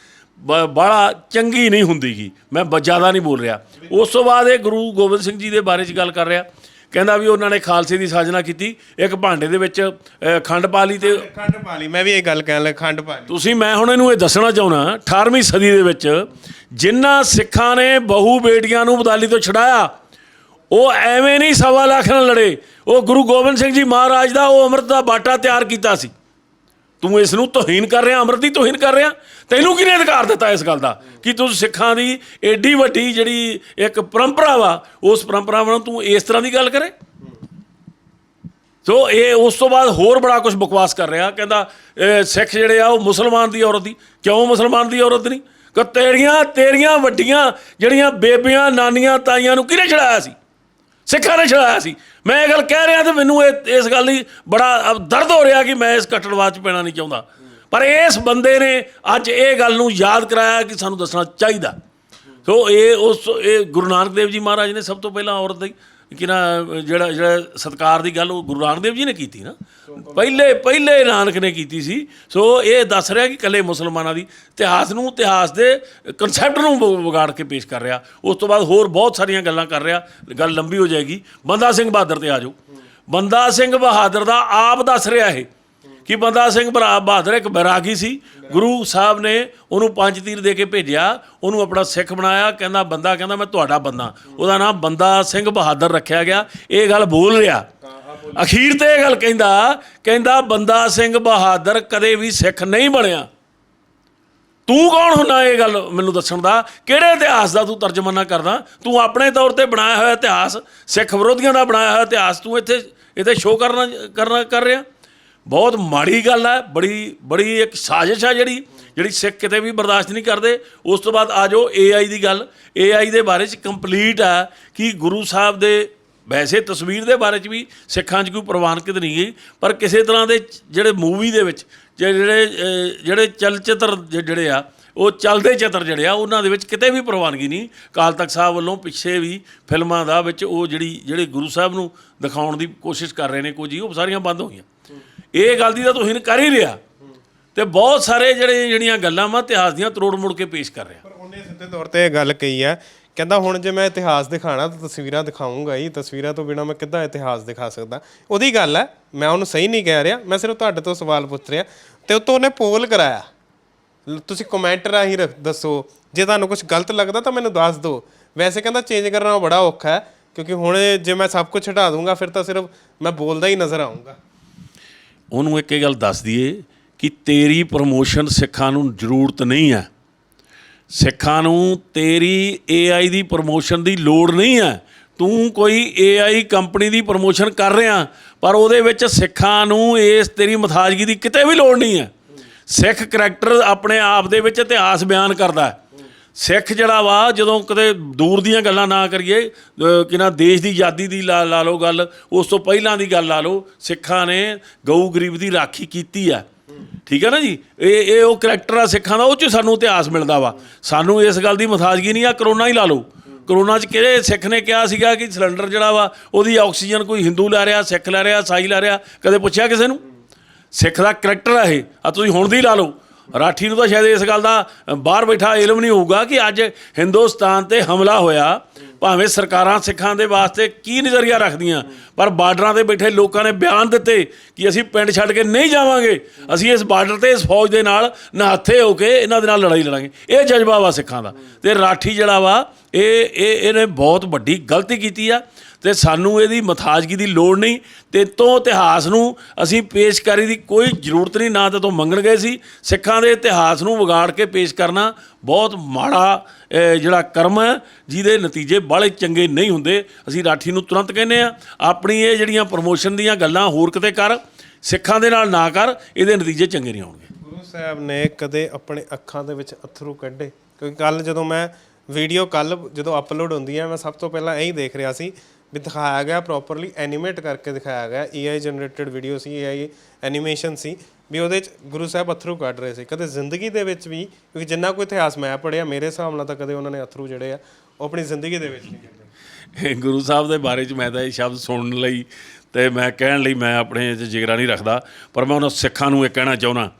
ਬੜਾ ਚੰਗੀ ਨਹੀਂ ਹੁੰਦੀਗੀ। ਮੈਂ ਜ਼ਿਆਦਾ ਨਹੀਂ ਬੋਲ ਰਿਹਾ। ਉਸ ਤੋਂ ਬਾਅਦ ਇਹ ਗੁਰੂ ਗੋਬਿੰਦ ਸਿੰਘ ਜੀ ਦੇ ਬਾਰੇ 'ਚ ਗੱਲ ਕਰ ਰਿਹਾ। ਕਹਿੰਦਾ ਵੀ ਉਹਨਾਂ ਨੇ ਖਾਲਸੇ ਦੀ ਸਾਜਨਾ ਕੀਤੀ। ਇੱਕ ਭਾਂਡੇ ਦੇ ਵਿੱਚ ਖੰਡ ਪਾ ਲਈ ਤੇ ਖੰਡ ਪਾ ਲਈ। ਮੈਂ ਵੀ ਇਹ ਗੱਲ ਕਹਿਣ ਲੱਗਾ ਖੰਡ ਪਾ ਲਈ। ਤੁਸੀਂ ਮੈਂ ਹੁਣ ਇਹਨੂੰ ਇਹ ਦੱਸਣਾ ਚਾਹੁੰਦਾ 18ਵੀਂ ਸਦੀ ਦੇ ਵਿੱਚ ਜਿਨ੍ਹਾਂ ਸਿੱਖਾਂ ਨੇ ਬਹੂ ਬੇਟੀਆਂ ਨੂੰ ਬਦਾਲੀ ਤੋਂ ਛਡਾਇਆ ਉਹ ਐਵੇਂ ਨਹੀਂ ਸਵਾ ਲੱਖ ਨਾਲ ਲੜੇ। ਉਹ ਗੁਰੂ ਗੋਬਿੰਦ ਸਿੰਘ ਜੀ ਮਹਾਰਾਜ ਦਾ ਉਹ ਅੰਮ੍ਰਿਤ ਦਾ ਬਾਟਾ ਤਿਆਰ ਕੀਤਾ ਸੀ। ਤੂੰ ਇਸ ਨੂੰ ਤੋਹੀਨ ਕਰ ਰਿਹਾ, ਅੰਮ੍ਰਿਤ ਦੀ ਤੋਹੀਨ ਕਰ ਰਿਹਾ? ਤੈਨੂੰ ਕਿਹਨੇ ਅਧਿਕਾਰ ਦਿੱਤਾ ਇਸ ਗੱਲ ਦਾ? ਕਿ ਤੂੰ ਸਿੱਖਾਂ ਦੀ ਏਡੀ ਵੱਡੀ ਜਿਹੜੀ ਇੱਕ ਪਰੰਪਰਾ ਵਾ, ਉਸ ਪਰੰਪਰਾ ਨੂੰ ਤੂੰ ਇਸ ਤਰ੍ਹਾਂ ਦੀ ਗੱਲ ਕਰੇ? ਸੋ ਇਹ ਉਸ ਤੋਂ ਬਾਅਦ ਹੋਰ ਬੜਾ ਕੁਝ ਬਕਵਾਸ ਕਰ ਰਿਹਾ। ਕਹਿੰਦਾ ਸਿੱਖ ਜਿਹੜੇ ਆ, ਉਹ ਮੁਸਲਮਾਨ ਦੀ ਔਰਤ ਦੀ। ਕਿਉਂ ਮੁਸਲਮਾਨ ਦੀ ਔਰਤ ਨਹੀਂ ਕਿ ਤੇਰੀਆਂ ਤੇਰੀਆਂ ਵੱਡੀਆਂ ਜਿਹੜੀਆਂ ਬੇਬੀਆਂ, ਨਾਨੀਆਂ, ਤਾਈਆਂ ਨੂੰ ਕਿਹਨੇ ਛੜਾਇਆ ਸੀ? ਸਿੱਖਾਂ ਨੇ ਛੜਾਇਆ ਸੀ। ਮੈਂ ਇਹ ਗੱਲ ਕਹਿ ਰਿਹਾ ਤੇ ਮੈਨੂੰ ਇਹ ਇਸ ਗੱਲ ਦੀ ਬੜਾ ਦਰਦ ਹੋ ਰਿਹਾ ਕਿ ਮੈਂ ਇਸ ਕਟੜਵਾਦ ਚ ਪੈਣਾ ਨਹੀਂ ਚਾਹੁੰਦਾ। ਪਰ ਇਸ ਬੰਦੇ ਨੇ ਅੱਜ ਇਹ ਗੱਲ ਨੂੰ ਯਾਦ ਕਰਾਇਆ ਕਿ ਸਾਨੂੰ ਦੱਸਣਾ ਚਾਹੀਦਾ। ਸੋ ਇਹ ਉਸ ਇਹ ਗੁਰੂ ਨਾਨਕ ਦੇਵ ਜੀ ਮਹਾਰਾਜ ਨੇ ਸਭ ਤੋਂ ਪਹਿਲਾਂ ਔਰਤ ਦੀ ਕਿ ਨਾ, ਜਿਹੜਾ ਜਿਹੜਾ ਸਤਕਾਰ ਦੀ ਗੱਲ ਉਹ ਗੁਰੂ ਨਾਨਕ ਦੇਵ ਜੀ ਨੇ ਕੀਤੀ ਨਾ। ਪਹਿਲੇ ਪਹਿਲੇ ਨਾਨਕ ਨੇ ਕੀਤੀ ਸੀ। ਸੋ ਇਹ ਦੱਸ ਰਿਹਾ ਕਿ ਕੱਲੇ ਮੁਸਲਮਾਨਾਂ ਦੀ ਇਤਿਹਾਸ ਨੂੰ, ਇਤਿਹਾਸ ਦੇ ਕਨਸੈਪਟ ਨੂੰ ਵਿਗਾੜ ਕੇ ਪੇਸ਼ ਕਰ ਰਿਹਾ। ਉਸ ਤੋਂ ਬਾਅਦ ਹੋਰ ਬਹੁਤ ਸਾਰੀਆਂ ਗੱਲਾਂ ਕਰ ਰਿਹਾ। ਗੱਲ ਲੰਬੀ ਹੋ ਜਾਏਗੀ। ਬੰਦਾ ਸਿੰਘ ਬਹਾਦਰ ਤੇ ਆ ਜਾਓ। ਬੰਦਾ ਸਿੰਘ ਬਹਾਦਰ ਦਾ ਆਪ ਦੱਸ ਰਿਹਾ ਇਹ। ਕਿ ਬੰਦਾ ਸਿੰਘ ਬਰਾ- ਬਹਾਦਰ, ਇੱਕ ਬੈਰਾਗੀ ਸੀ। ਗੁਰੂ ਸਾਹਿਬ ਨੇ ਉਹਨੂੰ ਪੰਜ ਤੀਰ ਦੇ ਕੇ ਭੇਜਿਆ। ਉਹਨੂੰ ਆਪਣਾ ਸਿੱਖ ਬਣਾਇਆ। ਕਹਿੰਦਾ, ਬੰਦਾ, ਕਹਿੰਦਾ, ਮੈਂ ਤੁਹਾਡਾ ਬੰਦਾ। ਉਹਦਾ ਨਾਮ ਬੰਦਾ ਸਿੰਘ ਬਹਾਦਰ ਰੱਖਿਆ ਗਿਆ। ਇਹ ਗੱਲ ਬੋਲ ਰਿਹਾ। ਅਖੀਰ ਤੇ ਇਹ ਗੱਲ ਕਹਿੰਦਾ ਕਹਿੰਦਾ, ਬੰਦਾ ਸਿੰਘ ਬਹਾਦਰ ਕਦੇ ਵੀ ਸਿੱਖ ਨਹੀਂ ਬਣਿਆ। ਤੂੰ ਕੌਣ ਹੁੰਦਾ ਇਹ ਗੱਲ ਮੈਨੂੰ ਦੱਸਣ ਦਾ? ਕਿਹੜੇ ਇਤਿਹਾਸ ਦਾ ਤੂੰ ਤਰਜਮਾਨਾ ਕਰਦਾ? ਤੂੰ ਆਪਣੇ ਤੌਰ ਤੇ ਬਣਾਇਆ ਹੋਇਆ ਇਤਿਹਾਸ, ਸਿੱਖ ਵਿਰੋਧੀਆਂ ਦਾ ਬਣਾਇਆ ਹੋਇਆ ਇਤਿਹਾਸ ਤੂੰ ਇੱਥੇ ਇੱਥੇ ਸ਼ੋਅ ਕਰਨਾ ਕਰਨਾ, ਕਰ ਰਿਹਾ? ਬਹੁਤ ਮਾੜੀ ਗੱਲ ਹੈ, ਬੜੀ ਬੜੀ ਇੱਕ ਸਾਜ਼ਿਸ਼ ਹੈ ਜਿਹੜੀ ਜਿਹੜੀ ਸਿੱਖ ਕਿਤੇ ਵੀ ਬਰਦਾਸ਼ਤ ਨਹੀਂ ਕਰਦੇ। ਉਸ ਤੋਂ ਬਾਅਦ ਆ ਜਾਓ AI ਦੀ ਗੱਲ। AI ਦੇ ਬਾਰੇ ਚ ਕੰਪਲੀਟ ਆ ਕਿ ਗੁਰੂ ਸਾਹਿਬ ਦੇ ਵੈਸੇ ਤਸਵੀਰ ਦੇ ਬਾਰੇ ਚ ਵੀ ਸਿੱਖਾਂ 'ਚ ਕੋਈ ਪ੍ਰਵਾਨਿਤ ਨਹੀਂ ਗਈ, ਪਰ ਕਿਸੇ ਤਰ੍ਹਾਂ ਦੇ ਜਿਹੜੇ ਮੂਵੀ ਦੇ ਵਿੱਚ ਜੇ ਜਿਹੜੇ ਜਿਹੜੇ ਚਲਚਿੱਤਰ ਜਿਹੜੇ ਆ, ਉਹ ਚੱਲਦੇ ਚਿੱਤਰ ਜਿਹੜੇ ਆ, ਉਹਨਾਂ ਦੇ ਵਿੱਚ ਕਿਤੇ ਵੀ ਪ੍ਰਵਾਨਗੀ ਨਹੀਂ। ਕਾਲ ਤਖਤ ਸਾਹਿਬ ਵੱਲੋਂ ਪਿੱਛੇ ਵੀ ਫਿਲਮਾਂ ਦਾ ਵਿੱਚ ਉਹ ਜਿਹੜੀ, ਜਿਹੜੇ ਗੁਰੂ ਸਾਹਿਬ ਨੂੰ ਦਿਖਾਉਣ ਦੀ ਕੋਸ਼ਿਸ਼ ਕਰ ਰਹੇ ਨੇ ਕੁਝ ਹੀ ਉਹ ਸਾਰੀਆਂ ਬੰਦ ਹੋਈਆਂ ਇਹ ਗੱਲ ਦੀ ਤਾਂ ਤੁਸੀਂ ਕਰ ਹੀ ਰਿਹਾ ਤੇ ਬਹੁਤ ਸਾਰੇ ਜਿਹੜੇ ਜਿਹੜੀਆਂ ਗੱਲਾਂ ਵਾ ਇਤਿਹਾਸ ਦੀਆਂ ਤਰੋੜ ਮੁੜ ਕੇ ਪੇਸ਼ ਕਰ ਰਿਹਾ। ਪਰ ਉਹਨੇ ਸਿੱਧੇ ਤੌਰ ਤੇ ਇਹ ਗੱਲ ਕਹੀ ਹੈ। ਕਹਿੰਦਾ ਹੁਣ ਜੇ ਮੈਂ ਇਤਿਹਾਸ ਦਿਖਾਣਾ ਤਾਂ ਤਸਵੀਰਾਂ ਦਿਖਾਉਂਗਾ ਹੀ। ਤਸਵੀਰਾਂ ਤੋਂ ਬਿਨਾ ਮੈਂ ਕਿੱਦਾਂ ਇਤਿਹਾਸ ਦਿਖਾ ਸਕਦਾ। ਉਹਦੀ ਗੱਲ ਹੈ, ਮੈਂ ਉਹਨੂੰ ਸਹੀ ਨਹੀਂ ਕਹਿ ਰਿਹਾ। ਮੈਂ ਸਿਰਫ ਤੁਹਾਡੇ ਤੋਂ ਸਵਾਲ ਪੁੱਛ ਰਿਹਾ। ਤੇ ਉਤੋਂ ਉਹਨੇ ਪੋਲ ਕਰਾਇਆ। ਤੁਸੀਂ ਕਮੈਂਟ ਰਾਹੀਂ ਰੱਖ, ਦੱਸੋ। ਜੇ ਤੁਹਾਨੂੰ ਕੁਝ ਗਲਤ ਲੱਗਦਾ ਤਾਂ ਮੈਨੂੰ ਦੱਸ ਦਿਓ। ਵੈਸੇ ਕਹਿੰਦਾ ਚੇਂਜ ਕਰਨਾ ਬੜਾ ਔਖਾ ਹੈ, ਕਿਉਂਕਿ ਹੁਣ ਜੇ ਮੈਂ ਸਭ ਕੁਝ ਹਟਾ ਦੂੰਗਾ, ਫਿਰ ਤਾਂ ਸਿਰਫ ਮੈਂ ਬੋਲਦਾ ਹੀ ਨਜ਼ਰ ਆਉਂਗਾ ਉਹਨੂੰ ਇੱਕ ਇਹ ਗੱਲ ਦੱਸ ਦਈਏ ਕਿ ਤੇਰੀ ਪ੍ਰਮੋਸ਼ਨ ਸਿੱਖਾਂ ਨੂੰ ਜ਼ਰੂਰਤ ਨਹੀਂ ਹੈ। ਸਿੱਖਾਂ ਨੂੰ ਤੇਰੀ AI ਦੀ ਪ੍ਰਮੋਸ਼ਨ ਦੀ ਲੋੜ ਨਹੀਂ ਹੈ। ਤੂੰ ਕੋਈ AI ਕੰਪਨੀ ਦੀ ਪ੍ਰਮੋਸ਼ਨ ਕਰ ਰਿਹਾ, ਪਰ ਉਹਦੇ ਵਿੱਚ ਸਿੱਖਾਂ ਨੂੰ ਇਸ ਤੇਰੀ ਮਥਾਜਗੀ ਦੀ ਕਿਤੇ ਵੀ ਲੋੜ ਨਹੀਂ ਹੈ। ਸਿੱਖ ਕਰੈਕਟਰ ਆਪਣੇ ਆਪ ਦੇ ਵਿੱਚ ਇਤਿਹਾਸ ਬਿਆਨ ਕਰਦਾ ਹੈ। ਸਿੱਖ ਜਿਹੜਾ ਵਾ, ਜਦੋਂ ਕਦੇ ਦੂਰ ਦੀਆਂ ਗੱਲਾਂ ਨਾ ਕਰੀਏ, ਅਹ ਕਿ ਨਾ ਦੇਸ਼ ਦੀ ਆਜ਼ਾਦੀ ਦੀ ਲਾ ਲਾ ਲਓ ਗੱਲ, ਉਸ ਤੋਂ ਪਹਿਲਾਂ ਦੀ ਗੱਲ ਲਾ ਲਓ, ਸਿੱਖਾਂ ਨੇ ਗਊ ਗਰੀਬ ਦੀ ਰਾਖੀ ਕੀਤੀ ਆ। ਠੀਕ ਹੈ ਨਾ ਜੀ? ਇਹ ਇਹ ਉਹ ਕਰੈਕਟਰ ਆ ਸਿੱਖਾਂ ਦਾ, ਉਹ ਚ ਸਾਨੂੰ ਇਤਿਹਾਸ ਮਿਲਦਾ ਵਾ। ਸਾਨੂੰ ਇਸ ਗੱਲ ਦੀ ਮਥਾਜਗੀ ਨਹੀਂ ਆ, ਕਰੋਨਾ ਹੀ ਲਾ ਲਓ। ਕਰੋਨਾ ਚ ਕਿਹੜੇ ਸਿੱਖ ਨੇ ਕਿਹਾ ਸੀਗਾ ਕਿ ਸਿਲੰਡਰ ਜਿਹੜਾ ਵਾ, ਉਹਦੀ ਆਕਸੀਜਨ ਕੋਈ ਹਿੰਦੂ ਲੈ ਰਿਹਾ ਸਿੱਖ ਲੈ ਰਿਹਾ ਸਾਈ ਲੈ ਰਿਹਾ, ਕਦੇ ਪੁੱਛਿਆ ਕਿਸੇ ਨੂੰ? ਸਿੱਖ ਦਾ ਕਰੈਕਟਰ ਆ ਇਹ, ਆ ਤੁਸੀਂ ਹੁਣ ਦੀ ਲਾ ਲਓ। ਰਾਠੀ ਨੂੰ ਤਾਂ ਸ਼ਾਇਦ ਇਸ ਗੱਲ ਦਾ ਬਾਹਰ ਬੈਠਾ ਇਲਮ ਨਹੀਂ ਹੋਊਗਾ ਕਿ ਅੱਜ ਹਿੰਦੁਸਤਾਨ ਤੇ ਹਮਲਾ ਹੋਇਆ। ਭਾਵੇਂ ਸਰਕਾਰਾਂ ਸਿੱਖਾਂ ਦੇ ਵਾਸਤੇ ਕੀ ਨਜ਼ਰੀਆ ਰੱਖਦੀਆਂ, ਪਰ ਬਾਰਡਰਾਂ ਤੇ ਬੈਠੇ ਲੋਕਾਂ ਨੇ ਬਿਆਨ ਦਿੱਤੇ ਕਿ ਅਸੀਂ ਪਿੰਡ ਛੱਡ ਕੇ ਨਹੀਂ ਜਾਵਾਂਗੇ। ਅਸੀਂ ਇਸ ਬਾਰਡਰ ਤੇ, ਇਸ ਫੌਜ ਦੇ ਨਾਲ ਨਹਾਥੇ ਹੋ ਕੇ ਇਹਨਾਂ ਦੇ ਨਾਲ ਲੜਾਈ ਲੜਾਂਗੇ। ਇਹ ਜਜ਼ਬਾ ਵਾ ਸਿੱਖਾਂ ਦਾ। ਤੇ ਰਾਠੀ ਜਿਹੜਾ ਵਾ, ਇਹ ਇਹ, ਇਹਨੇ ਬਹੁਤ ਵੱਡੀ ਗਲਤੀ ਕੀਤੀ ਆ। ਤੇ ਸਾਨੂੰ ਇਹਦੀ ਮਥਾਜਗੀ ਦੀ ਲੋੜ ਨਹੀਂ ਤੇ ਤੋਂ ਇਤਿਹਾਸ ਨੂੰ ਅਸੀਂ ਪੇਸ਼ਕਾਰੀ ਦੀ ਕੋਈ ਜ਼ਰੂਰਤ ਨਹੀਂ, ਨਾ ਤੇ ਤੋਂ ਮੰਗਣ ਗਏ ਸੀ। ਸਿੱਖਾਂ ਦੇ ਇਤਿਹਾਸ ਨੂੰ ਵਿਗਾੜ ਕੇ ਪੇਸ਼ ਕਰਨਾ ਬਹੁਤ ਮਾੜਾ ਜਿਹੜਾ ਕਰਮ ਹੈ, ਜਿਹਦੇ ਨਤੀਜੇ ਬਾਹਲੇ ਚੰਗੇ ਨਹੀਂ ਹੁੰਦੇ। ਅਸੀਂ ਰਾਠੀ ਨੂੰ ਤੁਰੰਤ ਕਹਿੰਦੇ ਆ ਆਪਣੀ ਇਹ ਜਿਹੜੀਆਂ ਪ੍ਰਮੋਸ਼ਨ ਦੀਆਂ ਗੱਲਾਂ ਹੋਰ ਕਿਤੇ ਕਰ, ਸਿੱਖਾਂ ਦੇ ਨਾਲ ਨਾ ਕਰ, ਇਹਦੇ ਨਤੀਜੇ ਚੰਗੇ ਨਹੀਂ ਆਉਣਗੇ। ਗੁਰੂ ਸਾਹਿਬ ਨੇ ਕਦੇ ਆਪਣੇ ਅੱਖਾਂ ਦੇ ਵਿੱਚ ਅਥਰੂ ਕੱਢੇ? ਕਿਉਂਕਿ ਕੱਲ ਜਦੋਂ ਮੈਂ ਵੀਡੀਓ ਕੱਲ ਜਦੋਂ ਅਪਲੋਡ ਹੁੰਦੀ ਹੈ, ਮੈਂ ਸਭ ਤੋਂ ਪਹਿਲਾਂ ਇਹੀ ਦੇਖ ਰਿਹਾ ਸੀ ਵੀ ਦਿਖਾਇਆ ਗਿਆ ਪ੍ਰੋਪਰਲੀ ਐਨੀਮੇਟ ਕਰਕੇ ਦਿਖਾਇਆ ਗਿਆ। AI ਜਨਰੇਟਡ ਵੀਡੀਓ ਸੀ AI ਐਨੀਮੇਸ਼ਨ ਸੀ। ਵੀ ਉਹਦੇ ਚ ਗੁਰੂ ਸਾਹਿਬ ਅਥਰੂ ਕੱਢ ਰਹੇ ਸੀ। ਕਦੇ ਜ਼ਿੰਦਗੀ ਦੇ ਵਿੱਚ ਵੀ, ਕਿਉਂਕਿ ਜਿੰਨਾ ਕੋਈ ਇਤਿਹਾਸ ਮੈਂ ਪੜਿਆ ਮੇਰੇ ਹਿਸਾਬ ਨਾਲ ਤਾਂ ਕਦੇ ਉਹਨਾਂ ਨੇ ਅਥਰੂ ਜਿਹੜੇ ਆ, ਉਹ ਆਪਣੀ ਜ਼ਿੰਦਗੀ ਦੇ ਵਿੱਚ ਨਹੀਂ ਕੱਢੇ ਗੁਰੂ ਸਾਹਿਬ ਦੇ ਬਾਰੇ ਚ ਮੈਂ ਤਾਂ ਇਹ ਸ਼ਬਦ ਸੁਣਨ ਲਈ ਤੇ ਮੈਂ ਕਹਿਣ ਲਈ ਮੈਂ ਆਪਣੇ 'ਚ ਜਿਗਰਾ ਨਹੀਂ ਰੱਖਦਾ। ਪਰ ਮੈਂ ਉਹਨਾਂ ਸਿੱਖਾਂ ਨੂੰ ਇਹ ਕਹਿਣਾ ਚਾਹੁੰਦਾ